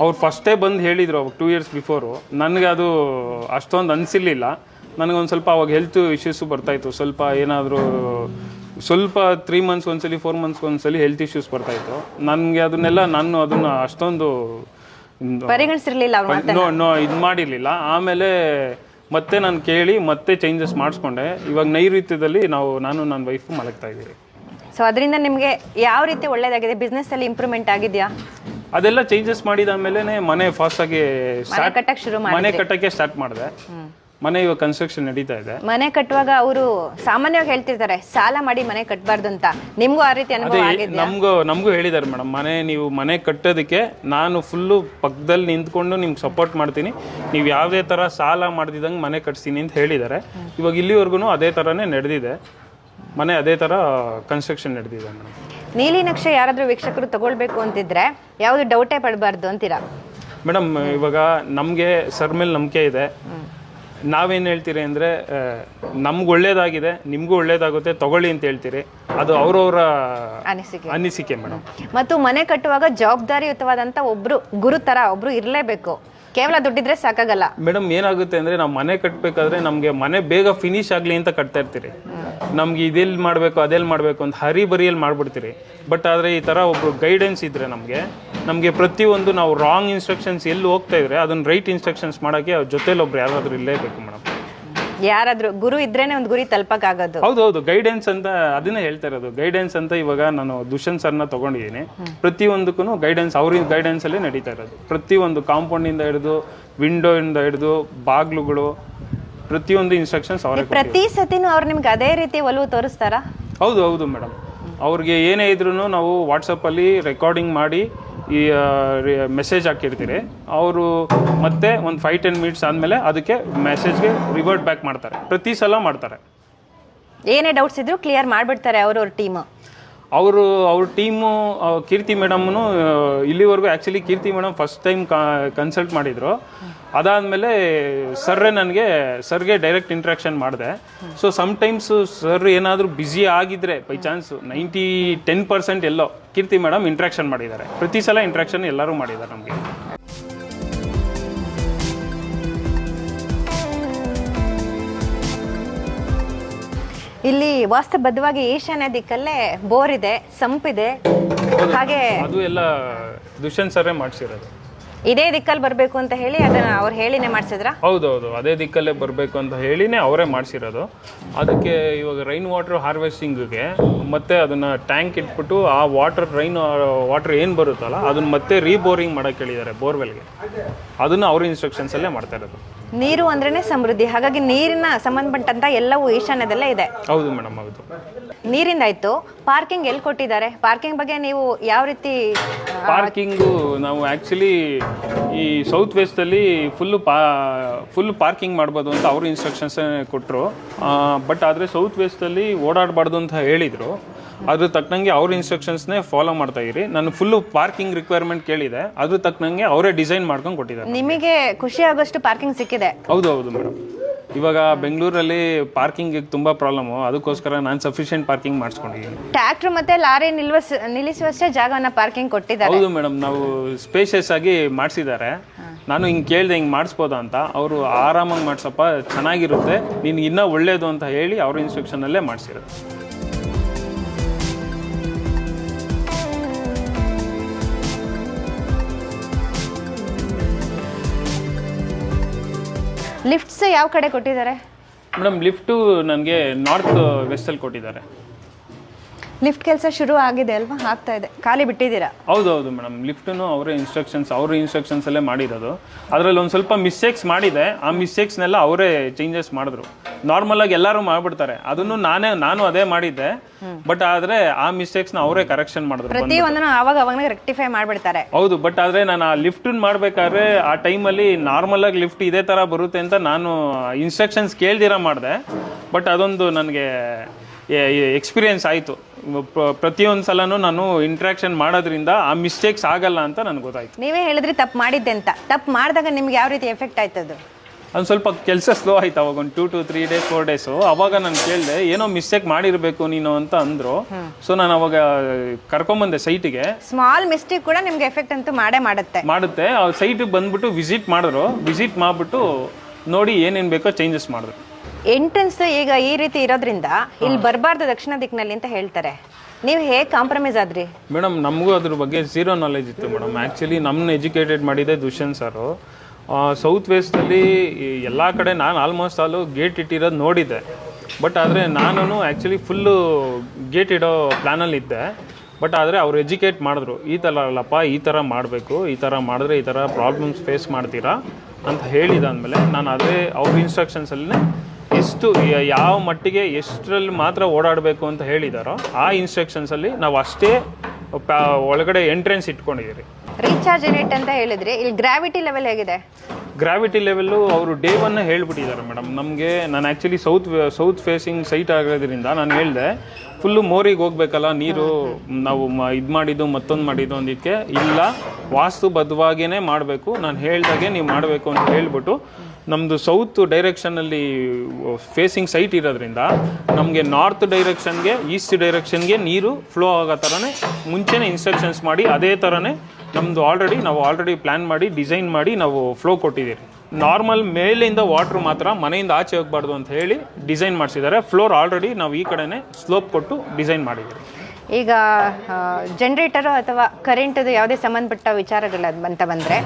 S2: ಅವ್ರು ಫಸ್ಟೇ ಬಂದು ಹೇಳಿದರು ಅವಾಗ ಟೂ ಇಯರ್ಸ್ ಬಿಫೋರು ನನಗೆ ಅದು ಅಷ್ಟೊಂದು ಅನಿಸಿರ್ಲಿಲ್ಲ. ನನಗೊಂದು ಸ್ವಲ್ಪ ಅವಾಗ ಹೆಲ್ತ್ ಇಶ್ಯೂಸು ಬರ್ತಾಯಿತ್ತು ಸ್ವಲ್ಪ ಏನಾದರೂ ಸ್ವಲ್ಪ ತ್ರೀ ಮಂತ್ಸ್ ಒಂದ್ಸಲಿ ಫೋರ್ ಮಂತ್ಸ್ ಒಂದ್ಸಲಿ ಹೆಲ್ತ್ ಇಶ್ಯೂಸ್ ಬರ್ತಾಯಿತ್ತು ನನಗೆ ಅದನ್ನೆಲ್ಲ ನಾನು ಅದನ್ನು ಅಷ್ಟೊಂದು
S1: ಪರಿಗಣಿಸಿರಲಿಲ್ಲ
S2: ನೋ ನೋ ಇದು ಮಾಡಿರಲಿಲ್ಲ. ಆಮೇಲೆ ಮತ್ತೆ ನಾನು ಕೇಳಿ ಮತ್ತೆ ಚೇಂಜಸ್ ಮಾಡಿಸ್ಕೊಂಡೆ. ಇವಾಗ ನೈಋತ್ಯದಲ್ಲಿ ನಾವು ನಾನು ನನ್ನ ವೈಫು ಮಲಗ್ತಾ ಇದ್ದೀವಿ.
S1: ಸೊ ಅದರಿಂದ ನಿಮಗೆ ಯಾವ ರೀತಿ ಒಳ್ಳೇದಾಗಿದೆ? ಬಿಸ್ನೆಸ್ ಅಲ್ಲಿ ಇಂಪ್ರೂವ್ಮೆಂಟ್ ಆಗಿದೆಯಾ?
S2: ಅದೆಲ್ಲ ಚೇಂಜಸ್ ಮಾಡಿದಾದ್ಮೇಲೆ ಮನೆ ಫಾಸ್ಟ್ ಆಗಿ
S1: ಮನೆ
S2: ಕಟ್ಟಕ್ಕೆ ಸ್ಟಾರ್ಟ್ ಮಾಡಿದೆ. ಮನೆ ಇವಾಗ ಕನ್ಸ್ಟ್ರಕ್ಷನ್ ನಡೀತಾ ಇದೆ.
S1: ಮನೆ ಕಟ್ಟುವಾಗ ಅವರು ಸಾಮಾನ್ಯವಾಗಿ ಹೇಳ್ತಿರ್ತಾರೆ ಸಾಲ ಮಾಡಿ ಮನೆ ಕಟ್ಟಬಾರ್ದು ಅಂತ. ನಿಮ್ಗೂ ಆ ರೀತಿ ಅನುಭವ ಆಗಿದೆ
S2: ನಮಗೂ ನಮಗೂ ಹೇಳಿದ್ದಾರೆ ಮೇಡಮ್ ಮನೆ ನೀವು ಮನೆ ಕಟ್ಟೋದಕ್ಕೆ ನಾನು ಫುಲ್ಲು ಪಕ್ಕದಲ್ಲಿ ನಿಂತ್ಕೊಂಡು ನಿಮ್ಗೆ ಸಪೋರ್ಟ್ ಮಾಡ್ತೀನಿ. ನೀವು ಯಾವುದೇ ಥರ ಸಾಲ ಮಾಡ್ದಿದ್ದಂಗೆ ಮನೆ ಕಟ್ಸ್ತೀನಿ ಅಂತ ಹೇಳಿದ್ದಾರೆ. ಇವಾಗ ಇಲ್ಲಿವರೆಗೂ ಅದೇ ಥರನೇ ನಡೆದಿದೆ. ಮನೆ ಅದೇ ಥರ ಕನ್ಸ್ಟ್ರಕ್ಷನ್ ನಡೆದಿದೆ ಮೇಡಮ್.
S1: ನೀಲಿ ನಕ್ಷೆ ಯಾರಾದರೂ ವೀಕ್ಷಕರು ತಗೊಳ್ಬೇಕು ಅಂತಿದ್ರೆ ಯಾವುದು ಡೌಟೇ ಪಡಬಾರ್ದು ಅಂತೀರಾ?
S2: ಮೇಡಮ್ ಇವಾಗ ನಮಗೆ ಸರ್ ಮೇಲೆ ನಂಬಿಕೆ ಇದೆ. ನಾವೇನು ಹೇಳ್ತೀರಿ ಅಂದರೆ ನಮ್ಗೆ ಒಳ್ಳೇದಾಗಿದೆ ನಿಮಗೂ ಒಳ್ಳೇದಾಗುತ್ತೆ ತಗೊಳ್ಳಿ ಅಂತ ಹೇಳ್ತೀರಿ. ಅದು ಅವರವರ
S1: ಅನಿಸಿಕೆ.
S2: ಅನಿಸಿಕೆ ಮೇಡಮ್.
S1: ಮತ್ತು ಮನೆ ಕಟ್ಟುವಾಗ ಜವಾಬ್ದಾರಿಯುತವಾದಂಥ ಒಬ್ಬರು ಗುರು ಥರ ಒಬ್ಬರು ಇರಲೇಬೇಕು. ಕೇವಲ ದುಡ್ಡಿದ್ರೆ ಸಾಕಾಗಲ್ಲ.
S2: ಮೇಡಮ್, ಏನಾಗುತ್ತೆ ಅಂದ್ರೆ ನಾವು ಮನೆ ಕಟ್ಟಬೇಕಾದ್ರೆ ನಮಗೆ ಮನೆ ಬೇಗ ಫಿನಿಶ್ ಆಗಲಿ ಅಂತ ಕಟ್ತಾ ಇರ್ತೀರಿ. ನಮ್ಗೆ ಇದೆಲ್ಲಿ ಮಾಡಬೇಕು ಅದೆಲ್ಲಿ ಮಾಡಬೇಕು ಅಂತ ಹರಿ ಬರಿಯಲ್ಲಿ ಮಾಡ್ಬಿಡ್ತೀರಿ. ಬಟ್ ಆದರೆ ಈ ಥರ ಒಬ್ರು ಗೈಡೆನ್ಸ್ ಇದ್ದರೆ ನಮಗೆ ನಮಗೆ ಪ್ರತಿಯೊಂದು ನಾವು ರಾಂಗ್ ಇನ್ಸ್ಟ್ರಕ್ಷನ್ಸ್ ಎಲ್ಲಿ ಹೋಗ್ತಾ ಇದ್ರೆ ಅದನ್ನ ರೈಟ್ ಇನ್ಸ್ಟ್ರಕ್ಷನ್ಸ್ ಮಾಡೋಕ್ಕೆ ಅವ್ರ ಜೊತೆಲಿ ಒಬ್ರು ಯಾರಾದರೂ ಇರಲೇಬೇಕು ಮೇಡಮ್.
S1: ಯಾರಾದ್ರೂ ಗುರು ಇದ್ರೇನೆ ಒಂದು ಗುರಿ ತಲುಪಕ್ಕಾಗೋದು.
S2: ಹೌದು ಹೌದು. ಗೈಡೆನ್ಸ್ ಅಂತ ಅದನ್ನ ಹೇಳ್ತಾ ಇರೋದು. ಗೈಡೆನ್ಸ್ ಅಂತ ಇವಾಗ ನಾನು ದುಷ್ಯಂತ್ ಸರ್ನ ತಗೊಂಡಿದ್ದೀನಿ. ಪ್ರತಿಯೊಂದಕ್ಕೂ ಗೈಡೆನ್ಸ್ ಅವ್ರ ಗೈಡೆನ್ಸ್ ಅಲ್ಲಿ ನಡೀತಾ ಇರೋದು. ಪ್ರತಿಯೊಂದು ಕಾಂಪೌಂಡ್ ಇಂದ ಹಿಡಿದು ವಿಂಡೋ ಇಂದ ಹಿಡಿದು ಬಾಗ್ಲುಗಳು ಪ್ರತಿಯೊಂದು ಇನ್ಸ್ಟ್ರಕ್ಷನ್ಸ್ ಅವರೇ
S1: ಪ್ರತಿ ಸತಿನೂ ಅವ್ರು ನಿಮ್ಗೆ ಅದೇ ರೀತಿ ಒಲವು ತೋರಿಸ್ತಾರಾ?
S2: ಹೌದು ಹೌದು ಮೇಡಮ್ ಅವ್ರಿಗೆ ಏನೇ ಇದ್ರೂ ನಾವು ವಾಟ್ಸಪ್ಪಲ್ಲಿ ರೆಕಾರ್ಡಿಂಗ್ ಮಾಡಿ ಈ ಮೆಸೇಜ್ ಹಾಕಿರ್ತೀರಿ. ಅವರು ಮತ್ತೆ ಒಂದು ಫೈವ್ ಟೆನ್ ಮಿನಿಟ್ಸ್ ಆದಮೇಲೆ ಅದಕ್ಕೆ ಮೆಸೇಜ್ಗೆ ರಿವರ್ಟ್ ಬ್ಯಾಕ್ ಮಾಡ್ತಾರೆ. ಪ್ರತಿ ಸಲ ಮಾಡ್ತಾರೆ.
S1: ಏನೇ ಡೌಟ್ಸ್ ಇದ್ರು ಕ್ಲಿಯರ್ ಮಾಡಿಬಿಡ್ತಾರೆ ಅವ್ರವ್ರ ಟೀಮ್
S2: ಅವರು, ಅವ್ರ ಟೀಮು ಕೀರ್ತಿ ಮೇಡಮ್ನು ಇಲ್ಲಿವರೆಗೂ actually Keerthi madam first time consult ಮಾಡಿದರು. ಅದಾದಮೇಲೆ ಸರ್ರೇ ನನಗೆ, ಸರ್ಗೆ ಡೈರೆಕ್ಟ್ ಇಂಟ್ರಾಕ್ಷನ್ ಮಾಡಿದೆ. ಸೊ ಸಮ್ಟೈಮ್ಸ್ ಸರ್ ಏನಾದರೂ ಬ್ಯುಸಿ ಆಗಿದ್ರೆ by chance ninety ten percent yellow Keerthi madam interaction ಮಾಡಿದ್ದಾರೆ. ಪ್ರತಿ ಸಲ ಇಂಟ್ರಾಕ್ಷನ್ ಎಲ್ಲರೂ ಮಾಡಿದ್ದಾರೆ ನಮಗೆ.
S1: ಇಲ್ಲಿ ವಾಸ್ತುಬದ್ಧವಾಗಿ ಈಶಾನ್ಯ ದಿಕ್ಕಲ್ಲೇ ಬೋರ್ ಇದೆ ಸಂಪಿದೆ. ಹಾಗೆ
S2: ಅದು ಎಲ್ಲ ದುಷ್ಯಂತ್ ಸರ್ರೇ ಮಾಡಿಸಿರೋದು.
S1: ಇದೇ ದಿಕ್ಕಲ್ಲಿ ಬರಬೇಕು ಅಂತ ಹೇಳಿ ಅದನ್ನ ಅವ್ರು ಹೇಳಿನೇ ಮಾಡಿಸಿದ್ರ?
S2: ಹೌದೌದು ಅದೇ ದಿಕ್ಕಲ್ಲೇ ಬರಬೇಕು ಅಂತ ಹೇಳಿನೇ ಅವರೇ ಮಾಡಿಸಿರೋದು. ಅದಕ್ಕೆ ಇವಾಗ ರೈನ್ ವಾಟರ್ ಹಾರ್ವೆಸ್ಟಿಂಗ್ಗೆ ಮತ್ತೆ ಅದನ್ನ ಟ್ಯಾಂಕ್ ಇಟ್ಬಿಟ್ಟು ಆ ವಾಟರ್ ರೈನ್ ವಾಟರ್ ಏನು ಬರುತ್ತಲ್ಲ ಅದನ್ನ ಮತ್ತೆ ರೀಬೋರಿಂಗ್ ಮಾಡಕ್ಕೆ ಹೇಳಿದ್ದಾರೆ ಬೋರ್ವೆಲ್ಗೆ ಅದನ್ನು ಅವ್ರ ಇನ್ಸ್ಟ್ರಕ್ಷನ್ಸಲ್ಲೇ ಮಾಡ್ತಾ ಇರೋದು.
S1: ನೀರು ಅಂದ್ರೆ ಸಮೃದ್ಧಿ. ಹಾಗಾಗಿ ನೀರಿನ ಸಂಬಂಧಪಟ್ಟಂತ ಎಲ್ಲವೂ ಈಶಾನ್ಯದಲ್ಲೇ ಇದೆ.
S2: ಹೌದು ಮೇಡಮ್ ಹೌದು.
S1: ನೀರಿಂದ ಆಯ್ತು. ಪಾರ್ಕಿಂಗ್ ಎಲ್ಲಿ ಕೊಟ್ಟಿದ್ದಾರೆ? ಪಾರ್ಕಿಂಗ್ ಬಗ್ಗೆ ನೀವು ಯಾವ ರೀತಿ
S2: ಪಾರ್ಕಿಂಗು ನಾವು ಆ್ಯಕ್ಚುಲಿ ಈ ಸೌತ್ ವೆಸ್ಟಲ್ಲಿ ಫುಲ್ಲು ಪಾ ಫುಲ್ ಪಾರ್ಕಿಂಗ್ ಮಾಡ್ಬೋದು ಅಂತ ಅವರು ಇನ್ಸ್ಟ್ರಕ್ಷನ್ಸ್ ಕೊಟ್ಟರು ಬಟ್ ಆದರೆ ಸೌತ್ ವೆಸ್ಟಲ್ಲಿ ಓಡಾಡಬಾರ್ದು ಅಂತ ಹೇಳಿದರು. ಅದ್ರ ತಕ್ಕನಂಗೆ ಅವ್ರ ಇನ್ಸ್ಟ್ರಕ್ಷನ್ಸ್ನೇ ಫಾಲೋ ಮಾಡ್ತಾ ಇರಿ. ನಾನು ಫುಲ್ಲು ಪಾರ್ಕಿಂಗ್ ರಿಕ್ವೈರ್ಮೆಂಟ್ ಕೇಳಿದೆ. ಅದ್ರ ತಕ್ಕನಂಗೆ ಅವರೇ ಡಿಸೈನ್ ಮಾಡ್ಕೊಂಡು ಕೊಟ್ಟಿದ್ದಾರೆ
S1: ನಿಮಗೆ. ಖುಷಿ ಆಗೋಷ್ಟು ಪಾರ್ಕಿಂಗ್ ಸಿಕ್ಕಿದೆ.
S2: ಹೌದು ಹೌದು ಮೇಡಮ್ ಇವಾಗ ಬೆಂಗಳೂರಲ್ಲಿ ಪಾರ್ಕಿಂಗ್ ತುಂಬ ಪ್ರಾಬ್ಲಮ್ ಅದಕ್ಕೋಸ್ಕರ ನಾನು ಸಫಿಷಿಯೆಂಟ್ ಪಾರ್ಕಿಂಗ್ ಮಾಡಿಸ್ಕೊಂಡಿದ್ದೀನಿ.
S1: ಟ್ರ್ಯಾಕ್ಟರ್ ಮತ್ತೆ ಲಾರಿ ನಿಲ್ವಸ್ ನಿಲ್ಲಿಸುವಷ್ಟೇ ಜಾಗವನ್ನ ಪಾರ್ಕಿಂಗ್ ಕೊಟ್ಟಿದ್ದಾರೆ.
S2: ಹೌದು ಮೇಡಮ್ ನಾವು ಸ್ಪೇಷಿಯಸ್ ಆಗಿ ಮಾಡಿಸಿದ್ದಾರೆ. ನಾನು ಹಿಂಗೆ ಕೇಳಿದೆ ಹಿಂಗೆ ಮಾಡಿಸ್ಬೋದಾ ಅಂತ ಅವರು ಆರಾಮಾಗಿ ಮಾಡಿಸಪ್ಪ ಚೆನ್ನಾಗಿರುತ್ತೆ. ನಿನ್ಗೆ ಇನ್ನೂ ಒಳ್ಳೇದು ಅಂತ ಹೇಳಿ ಅವ್ರ ಇನ್ಸ್ಟ್ರಕ್ಷನಲ್ಲೇ ಮಾಡಿಸಿರೋದು.
S1: ಲಿಫ್ಟ್ಸ್ ಯಾವ ಕಡೆ ಕೊಟ್ಟಿದ್ದಾರೆ?
S2: ಮೇಡಮ್ ಲಿಫ್ಟು ನನಗೆ ನಾರ್ತ್ ವೆಸ್ಟಲ್ಲಿ ಕೊಟ್ಟಿದ್ದಾರೆ.
S1: ಲಿಫ್ಟ್ ಕೆಲಸ ಶುರು ಆಗಿದೆ ಅಲ್ವಾ? ಆಗ್ತಾ ಇದೆ. ಖಾಲಿ ಬಿಟ್ಟಿದ್ದೀರಾ?
S2: ಹೌದು ಹೌದು ಮೇಡಮ್. ಲಿಫ್ಟನ್ನು ಅವರೇ ಇನ್ಸ್ಟ್ರಕ್ಷನ್ಸ್ ಅವ್ರ ಇನ್ಸ್ಟ್ರಕ್ಷನ್ಸಲ್ಲೇ ಮಾಡಿರೋದು. ಅದರಲ್ಲಿ ಒಂದು ಸ್ವಲ್ಪ ಮಿಸ್ಟೇಕ್ಸ್ ಮಾಡಿದೆ. ಆ ಮಿಸ್ಟೇಕ್ಸ್ನೆಲ್ಲ ಅವರೇ ಚೇಂಜಸ್ ಮಾಡಿದ್ರು. ನಾರ್ಮಲಾಗಿ ಎಲ್ಲರೂ ಮಾಡಿಬಿಡ್ತಾರೆ. ಅದನ್ನು ನಾನೇ ನಾನು ಅದೇ ಮಾಡಿದ್ದೆ. ಬಟ್ ಆದರೆ ಆ ಮಿಸ್ಟೇಕ್ಸ್ನ ಅವರೇ ಕರೆಕ್ಷನ್ ಮಾಡಿದ್ರು
S1: ಪ್ರತಿ ಒಂದನ್ನು ಆವಾಗ ಅವಾಗ ರೆಕ್ಟಿಫೈ ಮಾಡಿಬಿಡ್ತಾರೆ.
S2: ಹೌದು ಬಟ್ ಆದರೆ ನಾನು ಆ ಲಿಫ್ಟನ್ನು ಮಾಡಬೇಕಾದ್ರೆ ಆ ಟೈಮಲ್ಲಿ ನಾರ್ಮಲಾಗಿ ಲಿಫ್ಟ್ ಇದೇ ಥರ ಬರುತ್ತೆ ಅಂತ ನಾನು ಇನ್ಸ್ಟ್ರಕ್ಷನ್ಸ್ ಕೇಳ್ದಿರ ಮಾಡಿದೆ. ಬಟ್ ಅದೊಂದು ನನಗೆ ಎಕ್ಸ್ಪೀರಿಯನ್ಸ್ ಆಯಿತು. ಪ್ರತಿಯೊಂದು ಸಲನೂ ನಾನು ಇಂಟ್ರಾಕ್ಷನ್ ಮಾಡೋದ್ರಿಂದ ಆ ಮಿಸ್ಟೇಕ್ಸ್ ಆಗಲ್ಲ ಅಂತ ನನಗೆ ಗೊತ್ತಾಯ್ತು.
S1: ನೀವೇ ಹೇಳಿದ್ರಿ ತಪ್ಪು ಮಾಡಿದ್ದೆ ಅಂತ. ತಪ್ಪು ಮಾಡಿದಾಗ ನಿಮ್ಗೆ ಯಾವ ರೀತಿ ಎಫೆಕ್ಟ್ ಆಯ್ತದು
S2: ಒಂದು ಸ್ವಲ್ಪ ಕೆಲಸ ಸ್ಲೋ ಆಯ್ತು ಅವಾಗ ಒಂದು two to three days four days ಅವಾಗ ನಾನು ಕೇಳಿದೆ ಏನೋ ಮಿಸ್ಟೇಕ್ ಮಾಡಿರಬೇಕು ನೀನು ಅಂತ ಅಂದರು. ಸೊ ನಾನು ಅವಾಗ ಕರ್ಕೊಂಬಂದೆ ಸೈಟಿಗೆ
S1: ಸ್ಮಾಲ್ ಮಿಸ್ಟೇಕ್ ಕೂಡ ನಿಮ್ಗೆ ಎಫೆಕ್ಟ್ ಅಂತೂ ಮಾಡೇ ಮಾಡುತ್ತೆ.
S2: ಮಾಡುತ್ತೆ. ಆ ಸೈಟಿಗೆ ಬಂದ್ಬಿಟ್ಟು ವಿಸಿಟ್ ಮಾಡಿದ್ರು. ವಿಸಿಟ್ ಮಾಡಿಬಿಟ್ಟು ನೋಡಿ ಏನೇನು ಬೇಕೋ ಚೇಂಜಸ್ ಮಾಡಿದ್ರು.
S1: ಎಂಟ್ರೆನ್ಸ್ ಈಗ ಈ ರೀತಿ ಇರೋದ್ರಿಂದ ಇಲ್ಲಿ ಬರಬಾರ್ದು ದಕ್ಷಿಣ ದಿಕ್ಕಿನಲ್ಲಿ ಅಂತ ಹೇಳ್ತಾರೆ. ನೀವು ಹೇಗೆ ಕಾಂಪ್ರಮೈಸ್ ಆದ್ರಿ?
S2: ಮೇಡಮ್ ನಮಗೂ ಅದ್ರ ಬಗ್ಗೆ ಝೀರೋ ನಾಲೆಜ್ ಇತ್ತು ಮೇಡಮ್. ಆ್ಯಕ್ಚುಲಿ ನಮ್ಮನ್ನ ಎಜುಕೇಟೆಡ್ ಮಾಡಿದೆ ದುಷ್ಯಂತ್ ಸರು ಸೌತ್ ವೆಸ್ಟಲ್ಲಿ ಎಲ್ಲ ಕಡೆ ನಾನು ಆಲ್ಮೋಸ್ಟ್ ಆಲು ಗೇಟ್ ಇಟ್ಟಿರೋದು ನೋಡಿದ್ದೆ. ಬಟ್ ಆದರೆ ನಾನು ಆ್ಯಕ್ಚುಲಿ ಫುಲ್ಲು ಗೇಟ್ ಇಡೋ ಪ್ಲ್ಯಾನಲ್ಲಿ ಇದ್ದೆ. ಬಟ್ ಆದರೆ ಅವ್ರು ಎಜುಕೇಟ್ ಮಾಡಿದ್ರು. ಈ ಥರ ಅಲ್ಲಪ್ಪ ಈ ಥರ ಮಾಡಬೇಕು ಈ ಥರ ಮಾಡಿದ್ರೆ ಈ ಥರ ಪ್ರಾಬ್ಲಮ್ಸ್ ಫೇಸ್ ಮಾಡ್ತೀರಾ ಅಂತ ಹೇಳಿದಾದ್ಮೇಲೆ ನಾನು ಅದೇ ಅವ್ರ ಇನ್ಸ್ಟ್ರಕ್ಷನ್ಸಲ್ಲೇ ಎಷ್ಟು ಯಾವ ಮಟ್ಟಿಗೆ ಎಷ್ಟರಲ್ಲಿ ಮಾತ್ರ ಓಡಾಡಬೇಕು ಅಂತ ಹೇಳಿದಾರೋ ಆ ಇನ್ಸ್ಟ್ರಕ್ಷನ್ಸಲ್ಲಿ ನಾವು ಅಷ್ಟೇ ಒಳಗಡೆ ಎಂಟ್ರೆನ್ಸ್ ಇಟ್ಕೊಂಡಿದ್ದೀರಿ
S1: ರೀಚಾರ್ಜ್ ರೇಟ್ ಅಂತ ಹೇಳಿದ್ರೆ. ಇಲ್ಲಿ ಗ್ರಾವಿಟಿ ಲೆವೆಲ್ ಹೇಗಿದೆ?
S2: ಗ್ರಾವಿಟಿ ಲೆವೆಲ್ಲು ಅವರು ಡೇ ಒನ್ ಹೇಳ್ಬಿಟ್ಟಿದ್ದಾರೆ ಮೇಡಮ್. ನಮಗೆ ನಾನು actually south south facing site ಆಗೋದ್ರಿಂದ ನಾನು ಹೇಳಿದೆ ಫುಲ್ಲು ಮೋರಿಗೆ ಹೋಗ್ಬೇಕಲ್ಲ ನೀರು ನಾವು ಇದು ಮಾಡಿದ್ದು ಮತ್ತೊಂದು ಮಾಡಿದ್ದು ಅಂದಿದ್ದಕ್ಕೆ ಇಲ್ಲ ವಾಸ್ತುಬದ್ಧವಾಗಿಯೇ ಮಾಡಬೇಕು. ನಾನು ಹೇಳ್ದಾಗೆ ನೀವು ಮಾಡಬೇಕು ಅಂತ ಹೇಳ್ಬಿಟ್ಟು ನಮ್ಮದು ಸೌತ್ ಡೈರೆಕ್ಷನಲ್ಲಿ ಫೇಸಿಂಗ್ ಸೈಟ್ ಇರೋದ್ರಿಂದ ನಮಗೆ ನಾರ್ತ್ ಡೈರೆಕ್ಷನ್ಗೆ ಈಸ್ಟ್ ಡೈರೆಕ್ಷನ್ಗೆ ನೀರು ಫ್ಲೋ ಆಗೋ ಥರನೇ ಮುಂಚೆನೇ ಇನ್ಸ್ಟ್ರಕ್ಷನ್ಸ್ ಮಾಡಿ, ಅದೇ ಥರನೇ ನಮ್ಮದು ಆಲ್ರೆಡಿ ನಾವು ಆಲ್ರೆಡಿ ಪ್ಲ್ಯಾನ್ ಮಾಡಿ ಡಿಸೈನ್ ಮಾಡಿ ನಾವು ಫ್ಲೋ ಕೊಟ್ಟಿದ್ದೀರಿ. ನಾರ್ಮಲ್ ಮೇಲಿಂದ ವಾಟ್ರ್ ಮಾತ್ರ ಮನೆಯಿಂದ ಆಚೆ ಹೋಗಬಾರ್ದು ಅಂತ ಹೇಳಿ ಡಿಸೈನ್ ಮಾಡಿಸಿದ್ದಾರೆ. ಫ್ಲೋರ್ ಆಲ್ರೆಡಿ ನಾವು ಈ ಕಡೆನೇ ಸ್ಲೋಪ್ ಕೊಟ್ಟು ಡಿಸೈನ್ ಮಾಡಿದ್ದೀರಿ.
S1: ಈಗ ಜನರೇಟರ್ ಅಥವಾ ಕರೆಂಟದು ಯಾವುದೇ ಸಂಬಂಧಪಟ್ಟ ವಿಚಾರಗಳ ಅಂತ ಬಂದ್ರೆ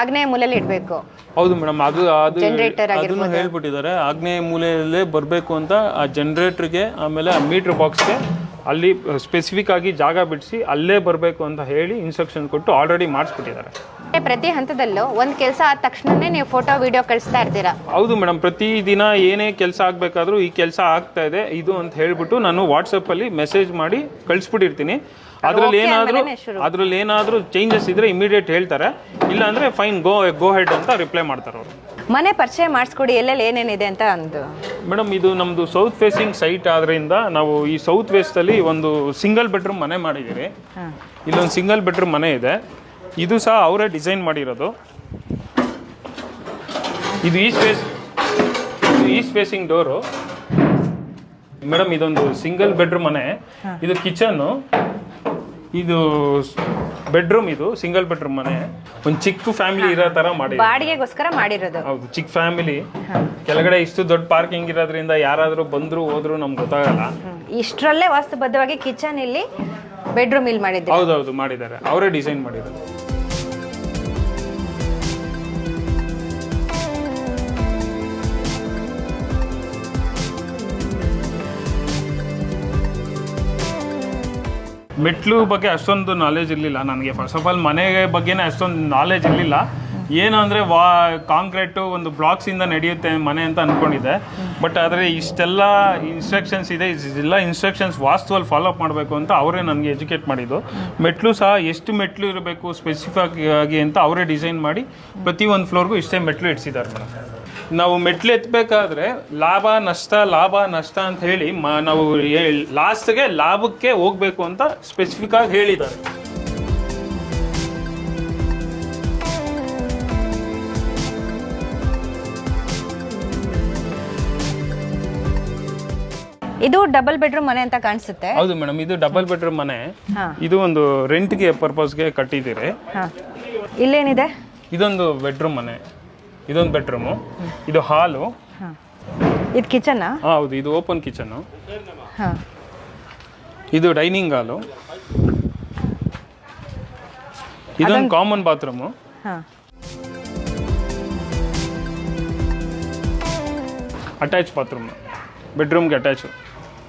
S1: ಆಗ್ನೇಯ ಮೂಲೆಯಲ್ಲಿ ಇಡಬೇಕು.
S2: ಹೌದು ಮೇಡಮ್ ಅದು ಅದು
S1: Generator
S2: ಅದನ್ನು ಹೇಳ್ಬಿಟ್ಟಿದ್ದಾರೆ. ಆಗ್ನೇಯ ಮೂಲೆಯಲ್ಲೇ ಬರಬೇಕು ಅಂತ ಆ ಜನರೇಟರ್ಗೆ ಆಮೇಲೆ ಆ ಮೀಟರ್ ಬಾಕ್ಸ್ಗೆ ಅಲ್ಲಿ ಸ್ಪೆಸಿಫಿಕ್ ಆಗಿ ಜಾಗ ಬಿಡಿಸಿ ಅಲ್ಲೇ ಬರಬೇಕು ಅಂತ ಹೇಳಿ ಇನ್ಸ್ಟ್ರಕ್ಷನ್ ಕೊಟ್ಟು ಆಲ್ರೆಡಿ ಮಾಡಿಸ್ಬಿಟ್ಟಿದ್ದಾರೆ.
S1: ಪ್ರತಿ ಹಂತದಲ್ಲೂ ಒಂದು ಕೆಲಸ ಆದ ತಕ್ಷಣನೇ ನೀವು ಫೋಟೋ ವಿಡಿಯೋ ಕಳಿಸ್ತಾ ಇರ್ತೀರಾ?
S2: ಹೌದು ಮೇಡಮ್ ಪ್ರತಿದಿನ ಏನೇ ಕೆಲಸ ಆಗಬೇಕಾದ್ರೂ ಈ ಕೆಲಸ ಆಗ್ತಾ ಇದೆ ಇದು ಅಂತ ಹೇಳಿಬಿಟ್ಟು ನಾನು ವಾಟ್ಸಪ್ಪಲ್ಲಿ ಮೆಸೇಜ್ ಮಾಡಿ ಕಳಿಸ್ಬಿಟ್ಟಿರ್ತೀನಿ. ಅದ್ರಲ್ಲಿ ಏನಾದರೂ ಅದ್ರಲ್ಲಿ ಏನಾದರೂ ಚೇಂಜಸ್ ಇದ್ರೆ ಇಮಿಡಿಯೇಟ್ ಹೇಳ್ತಾರೆ. ಇಲ್ಲ ಅಂದ್ರೆ ಫೈನ್ ಗೋ ಗೋ ಹೆಡ್ ಅಂತ ರಿಪ್ಲೈ ಮಾಡ್ತಾರೆ ಅವರು.
S1: ಮನೆ ಪರಿಚಯ ಮಾಡಿಸ್ಕೊಡಿ ಎಲ್ಲೆಲ್ಲಿ ಏನೇನಿದೆ ಅಂತ ಅಂದು.
S2: ಮೇಡಮ್ ಇದು ನಮ್ಮದು ಸೌತ್ ಫೇಸಿಂಗ್ ಸೈಟ್ ಆದ್ರಿಂದ ನಾವು ಈ ಸೌತ್ ವೇಸ್ಟಲ್ಲಿ ಒಂದು ಸಿಂಗಲ್ ಬೆಡ್ರೂಮ್ ಮನೆ ಮಾಡಿದ್ದೀವಿ. ಇಲ್ಲೊಂದು ಸಿಂಗಲ್ ಬೆಡ್ರೂಮ್ ಮನೆ ಇದೆ. ಇದು ಸಹ ಅವರೇ ಡಿಸೈನ್ ಮಾಡಿರೋದು. ಇದು ಈಸ್ಟ್ ಫೇಸ್ ಇದು ಈಸ್ಟ್ ಫೇಸಿಂಗ್ ಡೋರು ಮೇಡಮ್ ಇದೊಂದು ಸಿಂಗಲ್ ಬೆಡ್ರೂಮ್ ಮನೆ. ಇದು ಕಿಚನ್ನು ಇದು ಬೆಡ್ರೂಮ್ ಇದು ಸಿಂಗಲ್ ಬೆಡ್ರೂಮ್ ಮನೆ. ಒಂದು ಚಿಕ್ಕ ಫ್ಯಾಮಿಲಿ ಇರೋ ತರ ಮಾಡಿ
S1: ಬಾಡಿಗೆಗೋಸ್ಕರ ಮಾಡಿರೋದು.
S2: ಹೌದು ಚಿಕ್ಕ ಫ್ಯಾಮಿಲಿ ಕೆಳಗಡೆ ಇಷ್ಟು ದೊಡ್ಡ ಪಾರ್ಕಿಂಗ್ ಇರೋದ್ರಿಂದ ಯಾರಾದರೂ ಬಂದ್ರು ಹೋದ್ರು ನಮ್ಗೆ ಗೊತ್ತಾಗಲ್ಲ.
S1: ಇಷ್ಟರಲ್ಲೇ ವಾಸ್ತುಬದ್ಧವಾಗಿ ಕಿಚನ್ ಇಲ್ಲಿ ಬೆಡ್ರೂಮ್ ಇಲ್ಲಿ ಮಾಡಿದ್ದೆ
S2: ಹೌದೌದು ಮಾಡಿದ್ದಾರೆ. ಅವರೇ ಡಿಸೈನ್ ಮಾಡಿರೋದು. ಮೆಟ್ಲು ಬಗ್ಗೆ ಅಷ್ಟೊಂದು ನಾಲೆಜ್ ಇರಲಿಲ್ಲ ನನಗೆ. ಫಸ್ಟ್ ಆಫ್ ಆಲ್ ಮನೆ ಬಗ್ಗೆನೇ ಅಷ್ಟೊಂದು ನಾಲೆಜ್ ಇರಲಿಲ್ಲ. ಏನು ಅಂದರೆ ವಾ ಕಾಂಕ್ರೀಟು ಒಂದು ಬ್ಲಾಕ್ಸಿಂದ ನಡೆಯುತ್ತೆ ಮನೆ ಅಂತ ಅಂದ್ಕೊಂಡಿದ್ದೆ ಬಟ್ ಆದರೆ ಇಷ್ಟೆಲ್ಲ ಇನ್ಸ್ಟ್ರಕ್ಷನ್ಸ್ ಇದೆ, ಇಷ್ಟೆಲ್ಲ ಇನ್ಸ್ಟ್ರಕ್ಷನ್ಸ್ ವಾಸ್ತುವಲ್ಲಿ ಫಾಲೋ ಅಪ್ ಮಾಡಬೇಕು ಅಂತ ಅವರೇ ನನಗೆ ಎಜುಕೇಟ್ ಮಾಡಿದ್ದು. ಮೆಟ್ಲು ಸಹ ಎಷ್ಟು ಮೆಟ್ಲು ಇರಬೇಕು ಸ್ಪೆಸಿಫಿಕ್ ಆಗಿ ಅಂತ ಅವರೇ ಡಿಸೈನ್ ಮಾಡಿ ಪ್ರತಿ ಒಂದು ಫ್ಲೋರ್ಗೂ ಇಷ್ಟೇ ಮೆಟ್ಲು ಇಡಿಸಿದ್ದಾರೆ ಮೇಡಮ್. ನಾವು ಮೆಟ್ಲು ಎತ್ತಬೇಕಾದ್ರೆ ಲಾಭ ನಷ್ಟ ಲಾಭ ನಷ್ಟ ಅಂತ ಹೇಳಿ ಮ ನಾವು ಲಾಸ್ಟ್ಗೆ ಲಾಭಕ್ಕೆ ಹೋಗ್ಬೇಕು ಅಂತ ಸ್ಪೆಸಿಫಿಕ್ ಆಗಿ ಹೇಳಿದ್ದಾರೆ.
S1: ಇದು ಡಬಲ್ ಬೆಡ್ರೂಮ್ ಮನೆ ಅಂತ ಕಾಣಿಸುತ್ತೆ.
S2: ಹೌದು ಮೇಡಮ್ ಇದು ಡಬಲ್ ಬೆಡ್ರೂಮ್ ಮನೆ. ಇದು ಒಂದು ರೆಂಟ್ಗೆ ಪರ್ಪಸ್ಗೆ ಕಟ್ಟಿದ್ದೀರಿ.
S1: ಇಲ್ಲೇನಿದೆ?
S2: ಇದೊಂದು ಬೆಡ್ರೂಮ್ ಮನೆ. ಇದೊಂದು ಬೆಡ್ರೂಮು. ಇದು ಹಾಲು.
S1: ಇದು ಕಿಚನ್?
S2: ಹೌದು. ಇದು ಓಪನ್ ಕಿಚನ್ನು ಇದು ಡೈನಿಂಗ್ ಹಾಲು. ಇದೊಂದು ಕಾಮನ್ ಬಾತ್ರೂಮು.
S1: ಹಾ.
S2: ಅಟ್ಯಾಚ್ ಬಾತ್ರೂಮ್ ಬೆಡ್ರೂಮ್ಗೆ ಅಟ್ಯಾಚ್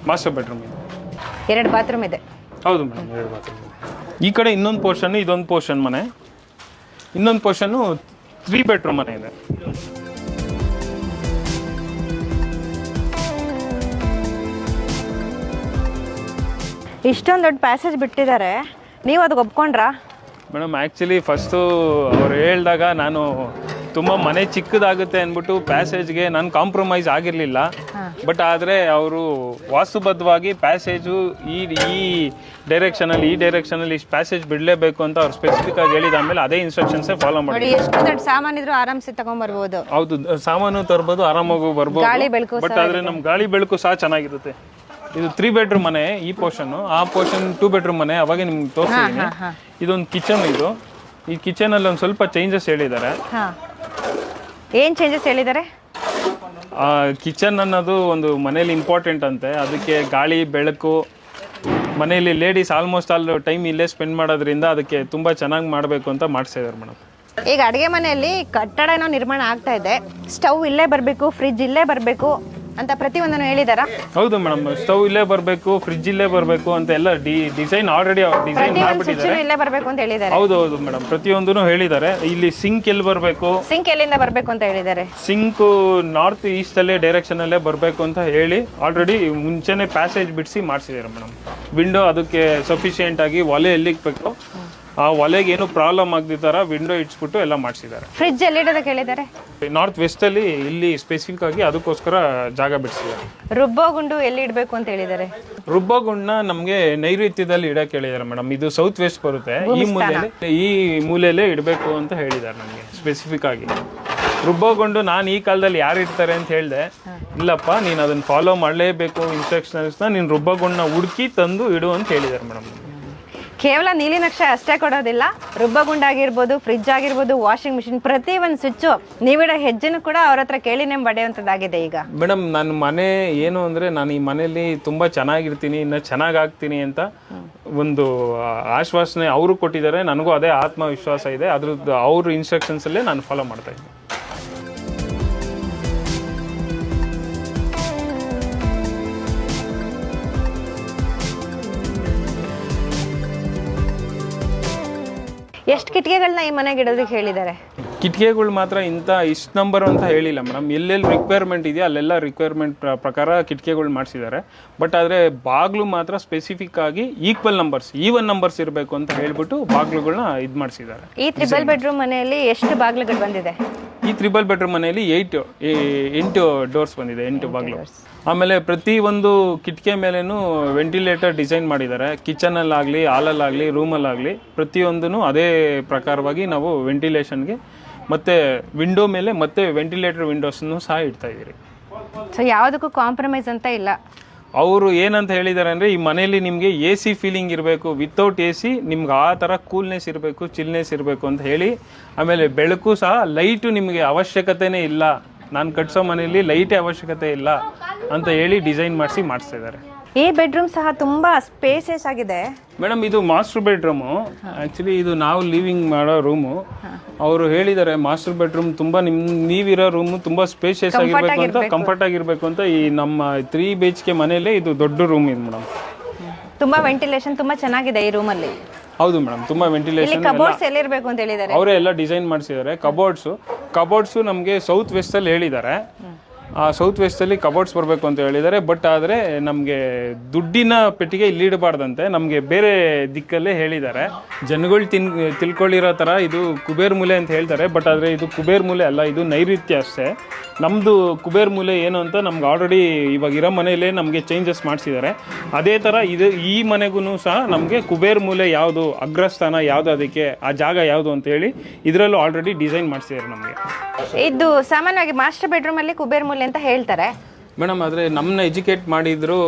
S2: ಮಾಸ್ಟರ್ ಬೆಡ್ರೂಮ್ ಇದೆ.
S1: ಎರಡು ಬಾತ್ರೂಮ್ ಇದೆ.
S2: ಹೌದು ಮೇಡಮ್ ಎರಡು ಬಾತ್ರೂಮ್. ಈ ಕಡೆ ಇನ್ನೊಂದು ಪೋರ್ಷನ್ ಇದೊಂದು ಪೋರ್ಷನ್ ಮನೆ. ಇನ್ನೊಂದು ಪೋರ್ಷನ್ನು ತ್ರೀ ಬೆಡ್ರೂಮ್ ಮನೆ ಇದೆ.
S1: ಇಷ್ಟೊಂದು ದೊಡ್ಡ ಪ್ಯಾಸೇಜ್ ಬಿಟ್ಟಿದ್ದಾರೆ ನೀವು ಅದಕ್ಕೆ ಒಪ್ಕೊಂಡ್ರಾ?
S2: ಮೇಡಮ್ ಆ್ಯಕ್ಚುಲಿ ಫಸ್ಟು ಅವ್ರು ಹೇಳಿದಾಗ ನಾನು ತುಂಬ ಮನೆ ಚಿಕ್ಕದಾಗುತ್ತೆ ಅಂದ್ಬಿಟ್ಟು ಪ್ಯಾಸೇಜ್ಗೆ ನಾನು ಕಾಂಪ್ರಮೈಸ್ ಆಗಿರಲಿಲ್ಲ. ಬಟ್ ಆದರೆ ಅವರು ವಾಸ್ತುಬದ್ಧವಾಗಿ ಪ್ಯಾಸೇಜು ಈ ಈ ಡೈರೆಕ್ಷನಲ್ಲಿ ಈ ಡೈರೆಕ್ಷನಲ್ಲಿ ಇಷ್ಟು ಪ್ಯಾಸೇಜ್ ಬಿಡಲೇಬೇಕು ಅಂತ ಅವ್ರು ಸ್ಪೆಸಿಫಿಕ್ ಆಗಿ ಹೇಳಿದ ಆಮೇಲೆ ಅದೇ ಇನ್ಸ್ಟ್ರಕ್ಷನ್ಸೇ ಫಾಲೋ ಮಾಡಿ
S1: ಎಷ್ಟು ದೊಡ್ಡ ಸಾಮಾನಿದ್ರು ಆರಾಮ್ಸೆ ತಗೊಂಡ್ಬರ್ಬೋದು
S2: ಹೌದು ಸಾಮಾನು ತರ್ಬೋದು ಆರಾಮಾಗೂ ಬರ್ಬೋದು.
S1: ಗಾಳಿ ಬೆಳಕು
S2: ಬಟ್ ಆದ್ರೆ ನಮ್ ಗಾಳಿ ಬೆಳಕು ಸಹ ಚೆನ್ನಾಗಿರುತ್ತೆ. ಇದು ತ್ರೀ ಬೆಡ್ರೂಮ್ ಮನೆ ಈ ಪೋರ್ಷನ್ ಆ ಪೋರ್ಷನ್ ಟೂ ಬೆಡ್ರೂಮ್ ಮನೆ ಅವಾಗ ನಿಮ್ಗೆ
S1: ತೋರಿಸ್ತೀನಿ
S2: ಇದೊಂದು ಕಿಚನ್ ಇದು. ಈ ಕಿಚನ್ ಅಲ್ಲಿ ಒಂದು ಸ್ವಲ್ಪ ಚೇಂಜಸ್ ಹೇಳಿದ್ದಾರೆ.
S1: ಏನು ಚೇಂಜಸ್ ಹೇಳಿದ್ದಾರೆ
S2: ಕಿಚನ್ ಅನ್ನೋದು ಒಂದು ಮನೇಲಿ ಇಂಪಾರ್ಟೆಂಟ್ ಅಂತೆ. ಅದಕ್ಕೆ ಗಾಳಿ ಬೆಳಕು ಮನೆಯಲ್ಲಿ ಲೇಡೀಸ್ ಆಲ್ಮೋಸ್ಟ್ ಆಲ್ ಟೈಮ್ ಇಲ್ಲೇ ಸ್ಪೆಂಡ್ ಮಾಡೋದ್ರಿಂದ ಅದಕ್ಕೆ ತುಂಬಾ ಚೆನ್ನಾಗಿ ಮಾಡಬೇಕು ಅಂತ ಮಾಡಿಸಿದ್ದಾರೆ ಮೇಡಮ್
S1: ಈಗ ಅಡುಗೆ ಮನೆಯಲ್ಲಿ ಕಟ್ಟಡನೋ ನಿರ್ಮಾಣ ಆಗ್ತಾ ಇದೆ. ಸ್ಟವ್ ಇಲ್ಲೇ ಬರಬೇಕು ಫ್ರಿಜ್ ಇಲ್ಲೇ ಬರಬೇಕು. ಅಂತ ಪ್ರತಿಯೊಂದನ್ನು ಹೇಳಿದಾರಾ?
S2: ಹೌದು ಮೇಡಮ್ ಸ್ಟವ್ ಇಲ್ಲೇ ಬರಬೇಕು ಫ್ರಿಜ್ ಇಲ್ಲೇ ಬರಬೇಕು ಅಂತ ಎಲ್ಲ ಡಿ ಡಿಸೈನ್ ಆಲ್ರೆಡಿ ಡಿಸೈನ್
S1: ಪ್ರತಿಯೊಂದು
S2: ಮಾಡ್ಬಿಟ್ಟಿದ್ದಾರೆ.
S1: ಇಲ್ಲೇ ಬರಬೇಕು ಅಂತ ಹೇಳಿದ್ದಾರೆ
S2: ಹೌದು ಹೌದು ಮೇಡಮ್ ಪ್ರತಿಯೊಂದೂ ಹೇಳಿದ್ದಾರೆ ಇಲ್ಲಿ ಸಿಂಕ್ ಎಲ್ಲಿ ಬರಬೇಕು?
S1: ಸಿಂಕ್ ಎಲ್ಲಿಂದ ಬರಬೇಕು ಅಂತ ಹೇಳಿದ್ದಾರೆ
S2: ಸಿಂಕ್ ನಾರ್ತ್ ಈಸ್ಟ್ ಅಲ್ಲೇ ಡೈರೆಕ್ಷನ್ ಅಲ್ಲೇ ಬರಬೇಕು ಅಂತ ಹೇಳಿ ಆಲ್ರೆಡಿ ಮುಂಚೆನೆ ಪ್ಯಾಸೇಜ್ ಬಿಡಿಸಿ ಮಾಡಿಸಿದ್ದಾರೆ ಮೇಡಮ್. ವಿಂಡೋ ಅದಕ್ಕೆ ಸಫಿಶಿಯೆಂಟ್ ಆಗಿ ಒಲೆ ಎಲ್ಲಿಗೆ ಬೇಕು ಆ ಒಲೆಗೆ ಏನು ಪ್ರಾಬ್ಲಮ್ ಆಗ್ದಿದಾರ ವಿಂಡೋ ಇಟ್ಸ್ಬಿಟ್ಟು ಎಲ್ಲ ಮಾಡಿಸಿದ್ದಾರೆ.
S1: ಫ್ರಿಜ್ ಎಲ್ಲಿಡೋದಕ್ಕೆ ಹೇಳಿದ್ದಾರೆ?
S2: ನಾರ್ತ್ ವೆಸ್ಟ್ ಅಲ್ಲಿ ಇಲ್ಲಿ ಸ್ಪೆಸಿಫಿಕ್ ಆಗಿ ಅದಕ್ಕೋಸ್ಕರ ಜಾಗ ಬಿಡಿಸಿದ್ದಾರೆ.
S1: ರುಬ್ಬೋ ಗುಂಡು ಎಲ್ಲಿ ಇಡಬೇಕು ಅಂತ ಹೇಳಿದ್ದಾರೆ?
S2: ರುಬ್ಬಗುಂಡ್ನ ನಮಗೆ ನೈಋತ್ಯದಲ್ಲಿ ಇಡಕ್ಕೆ ಹೇಳಿದ್ದಾರೆ ಮೇಡಮ್. ಇದು ಸೌತ್ ವೆಸ್ಟ್ ಬರುತ್ತೆ. ಈ ಮೂಲೆಯಲ್ಲಿ ಈ ಮೂಲೆಯಲ್ಲೇ ಇಡಬೇಕು ಅಂತ ಹೇಳಿದ್ದಾರೆ ನಮಗೆ ಸ್ಪೆಸಿಫಿಕ್ ಆಗಿ. ರುಬ್ಬೋಗೊಂಡು ನಾನು ಈ ಕಾಲದಲ್ಲಿ ಯಾರು ಇರ್ತಾರೆ ಅಂತ ಹೇಳಿದೆ ಇಲ್ಲಪ್ಪ ನೀನು ಅದನ್ನು ಫಾಲೋ ಮಾಡಲೇಬೇಕು ಇನ್ಸ್ಟ್ರಕ್ಷನ್ಸ್ನ ನೀನು ರುಬ್ಬಗುಂಡನ್ನ ಹುಡುಕಿ ತಂದು ಇಡು ಅಂತ ಹೇಳಿದ್ದಾರೆ ಮೇಡಮ್.
S1: ಕೇವಲ ನೀಲಿ ನಕ್ಷೆ ಅಷ್ಟೇ ಕೊಡೋದಿಲ್ಲ. ರುಬ್ಬಗುಂಡಾಗಿರ್ಬೋದು ಫ್ರಿಜ್ ಆಗಿರ್ಬೋದು ವಾಷಿಂಗ್ ಮಿಷಿನ್ ಪ್ರತಿ ಒಂದು ಸ್ವಿಚ್ಚು ನೀವಿಡೋ ಹೆಜ್ಜೆನೂ ಕೂಡ ಅವ್ರ ಹತ್ರ ಕೇಳಿ ಕೇಳಿನೇ ಬಡಿಯುವಂಥದ್ದಾಗಿದೆ ಈಗ.
S2: ಮೇಡಮ್ ನನ್ನ ಮನೆ ಏನು ಅಂದರೆ ನಾನು ಈ ಮನೆಯಲ್ಲಿ ತುಂಬ ಚೆನ್ನಾಗಿರ್ತೀನಿ, ಇನ್ನು ಚೆನ್ನಾಗಿ ಆಗ್ತೀನಿ ಅಂತ ಒಂದು ಆಶ್ವಾಸನೆ ಅವರು ಕೊಟ್ಟಿದ್ದಾರೆ. ನನಗೂ ಅದೇ ಆತ್ಮವಿಶ್ವಾಸ ಇದೆ. ಅದ್ರದ್ದು ಅವ್ರ ಇನ್ಸ್ಟ್ರಕ್ಷನ್ಸಲ್ಲೇ ನಾನು ಫಾಲೋ ಮಾಡ್ತಾ ಇದ್ದೀನಿ.
S1: ಎಷ್ಟು ಕಿಟಕಿಗಳನ್ನ ಈ ಮನೆಗೆ ಇಡೋದಕ್ಕೆ ಹೇಳಿದ್ದಾರೆ?
S2: ಕಿಟಕಿಗಳು ಮಾತ್ರ ಇಂಥ ಇಷ್ಟು ನಂಬರ್ ಅಂತ ಹೇಳಿಲ್ಲ ಮೇಡಮ್. ಎಲ್ಲೆಲ್ಲಿ ರಿಕ್ವೈರ್ಮೆಂಟ್ ಇದೆಯಾ ಅಲ್ಲೆಲ್ಲ ರಿಕ್ವೈರ್ಮೆಂಟ್ ಪ್ರಕಾರ ಕಿಟಕಿಗಳು ಮಾಡಿಸಿದ್ದಾರೆ. ಬಟ್ ಆದರೆ ಬಾಗಿಲು ಮಾತ್ರ ಸ್ಪೆಸಿಫಿಕ್ ಆಗಿ ಈಕ್ವಲ್ ನಂಬರ್ಸ್ ಈವನ್ ನಂಬರ್ಸ್ ಇರಬೇಕು ಅಂತ ಹೇಳ್ಬಿಟ್ಟು ಬಾಗಿಲುಗಳನ್ನ ಇದು ಮಾಡಿಸಿದ್ದಾರೆ.
S1: ಈ ತ್ರಿಬಲ್ ಬೆಡ್ರೂಮ್ ಮನೆಯಲ್ಲಿ ಎಷ್ಟು ಬಾಗಿಲುಗಳು ಬಂದಿದೆ?
S2: ಈ ತ್ರಿಬಲ್ ಬೆಡ್ರೂಮ್ ಮನೆಯಲ್ಲಿ ಏಯ್ಟ್ ಎಂಟು ಡೋರ್ಸ್ ಬಂದಿದೆ ಎಂಟು ಬಾಗಿಲು. ಆಮೇಲೆ ಪ್ರತಿ ಒಂದು ಕಿಟಕಿ ಮೇಲೇನು ವೆಂಟಿಲೇಟರ್ ಡಿಸೈನ್ ಮಾಡಿದ್ದಾರೆ. ಕಿಚನಲ್ಲಾಗಲಿ ಹಾಲಲ್ಲಾಗಲಿ ರೂಮಲ್ಲಾಗಲಿ ಪ್ರತಿಯೊಂದೂ ಅದೇ ಪ್ರಕಾರವಾಗಿ ನಾವು ವೆಂಟಿಲೇಷನ್ಗೆ ಮತ್ತು ವಿಂಡೋ ಮೇಲೆ ಮತ್ತೆ ವೆಂಟಿಲೇಟರ್ ವಿಂಡೋಸನ್ನು ಸಹ ಇಡ್ತಾ ಇದ್ದೀರಿ.
S1: ಸೊ ಯಾವುದಕ್ಕೂ ಕಾಂಪ್ರಮೈಸ್ ಅಂತ ಇಲ್ಲ.
S2: ಅವರು ಏನಂತ ಹೇಳಿದ್ದಾರೆ ಅಂದರೆ ಈ ಮನೆಯಲ್ಲಿ ನಿಮಗೆ ಎ ಸಿ ಫೀಲಿಂಗ್ ಇರಬೇಕು ವಿತೌಟ್ ಎ ಸಿ ನಿಮ್ಗೆ ಆ ಥರ ಕೂಲ್ನೆಸ್ ಇರಬೇಕು ಚಿಲ್ನೆಸ್ ಇರಬೇಕು ಅಂತ ಹೇಳಿ ಆಮೇಲೆ ಬೆಳಕು ಸಹ ಲೈಟು ನಿಮಗೆ ಅವಶ್ಯಕತೆನೇ ಇಲ್ಲ. ನಾನು ಕಟ್ಸೋ ಮನೆಯಲ್ಲಿ ಲೈಟೇ ಅವಶ್ಯಕತೆ ಇಲ್ಲ ಅಂತ ಹೇಳಿ ಡಿಸೈನ್ ಮಾಡಿಸಿ ಮಾಡಿಸ್ತಾ ಇದ್ದಾರೆ.
S1: ಈ ಬೆಡ್ರೂಮ್ ಸಹ ತುಂಬಾ ಸ್ಪೇಸಿಯಸ್ ಆಗಿದೆ.
S2: ಮೇಡಮ್ ಇದು ಮಾಸ್ಟರ್ ಬೆಡ್ರೂಮು. ಆಕ್ಚುಲಿ ಇದು ನಾವು ಲಿವಿಂಗ್ ಮಾಡೋ ರೂಮು. ಅವರು ಹೇಳಿದ್ದಾರೆ ಮಾಸ್ಟರ್ ಬೆಡ್ರೂಮ್ ತುಂಬಾ ನಿಮ್ ನೀವಿರೋ ರೂಮು ತುಂಬಾ ಸ್ಪೇಸಿಯಸ್ ಆಗಿರ್ಬೇಕು ಅಂತ ಕಂಫರ್ಟ್ ಆಗಿರ್ಬೇಕು ಅಂತ ಈ ನಮ್ಮ ತ್ರೀ ಬಿ ಎಚ್ ಕೆ ಮನೆಯಲ್ಲೇ ಇದು ದೊಡ್ಡ ರೂಮ್ ಇದು ಮೇಡಮ್.
S1: ತುಂಬಾ ವೆಂಟಿಲೇಷನ್ ತುಂಬಾ ಚೆನ್ನಾಗಿದೆ ಈ ರೂಮಲ್ಲಿ.
S2: ಹೌದು ಮೇಡಮ್ ತುಂಬಾ ವೆಂಟಿಲೇಷನ್
S1: ಕಬೋರ್ಡ್ಸ್ ಎಲ್ಲಿರ್ಬೇಕು ಅಂತ ಹೇಳಿದ್ದಾರೆ.
S2: ಅವರೇ ಎಲ್ಲ ಡಿಸೈನ್ ಮಾಡಿಸಿದ್ದಾರೆ. ಕಬೋರ್ಡ್ಸ್ ಕಬೋರ್ಡ್ಸ್ ನಮಗೆ ಸೌತ್ ವೆಸ್ಟಲ್ಲಿ ಹೇಳಿದ್ದಾರೆ. ಆ ಸೌತ್ ವೆಸ್ಟಲ್ಲಿ ಕಬೋರ್ಡ್ಸ್ ಬರಬೇಕು ಅಂತ ಹೇಳಿದ್ದಾರೆ, ಬಟ್ ಆದರೆ ನಮಗೆ ದುಡ್ಡಿನ ಪೆಟ್ಟಿಗೆ ಇಲ್ಲಿ ಇಡಬಾರ್ದಂತೆ ನಮಗೆ ಬೇರೆ ದಿಕ್ಕಲ್ಲೇ ಹೇಳಿದ್ದಾರೆ. ಜನಗಳು ತಿನ್ ತಿಳ್ಕೊಳ್ಳಿರೋ ಥರ ಇದು ಕುಬೇರ್ ಮೂಲೆ ಅಂತ ಹೇಳ್ತಾರೆ, ಬಟ್ ಆದರೆ ಇದು ಕುಬೇರ್ ಮೂಲೆ ಅಲ್ಲ, ಇದು ನೈಋತ್ಯ ಅಷ್ಟೇ. ನಮ್ಮದು ಕುಬೇರ್ ಮೂಲೆ ಏನು ಅಂತ ನಮ್ಗೆ ಆಲ್ರೆಡಿ ಇವಾಗ ಇರೋ ಮನೆಯಲ್ಲೇ ನಮಗೆ ಚೇಂಜಸ್ ಮಾಡಿಸಿದ್ದಾರೆ. ಅದೇ ಥರ ಇದು ಈ ಮನೆಗೂ ಸಹ ನಮಗೆ ಕುಬೇರ್ ಮೂಲೆ ಯಾವುದು ಅಗ್ರಸ್ಥಾನ, ಯಾವುದು ಅದಕ್ಕೆ, ಆ ಜಾಗ ಯಾವುದು ಅಂತ ಹೇಳಿ ಇದರಲ್ಲೂ ಆಲ್ರೆಡಿ ಡಿಸೈನ್ ಮಾಡಿಸಿದ್ದಾರೆ ನಮಗೆ.
S1: ಇದು ಸಾಮಾನ್ಯವಾಗಿ ಮಾಸ್ಟರ್ ಬೆಡ್ರೂಮ್ ಅಲ್ಲಿ ಕುಬೇರ್ ಮೂಲೆ ಅಂತ ಹೇಳ್ತಾರೆ.
S2: ಮೇಡಮ್, ಆದರೆ ನಮ್ಮನ್ನ ಎಜುಕೇಟ್ ಮಾಡಿದ್ರು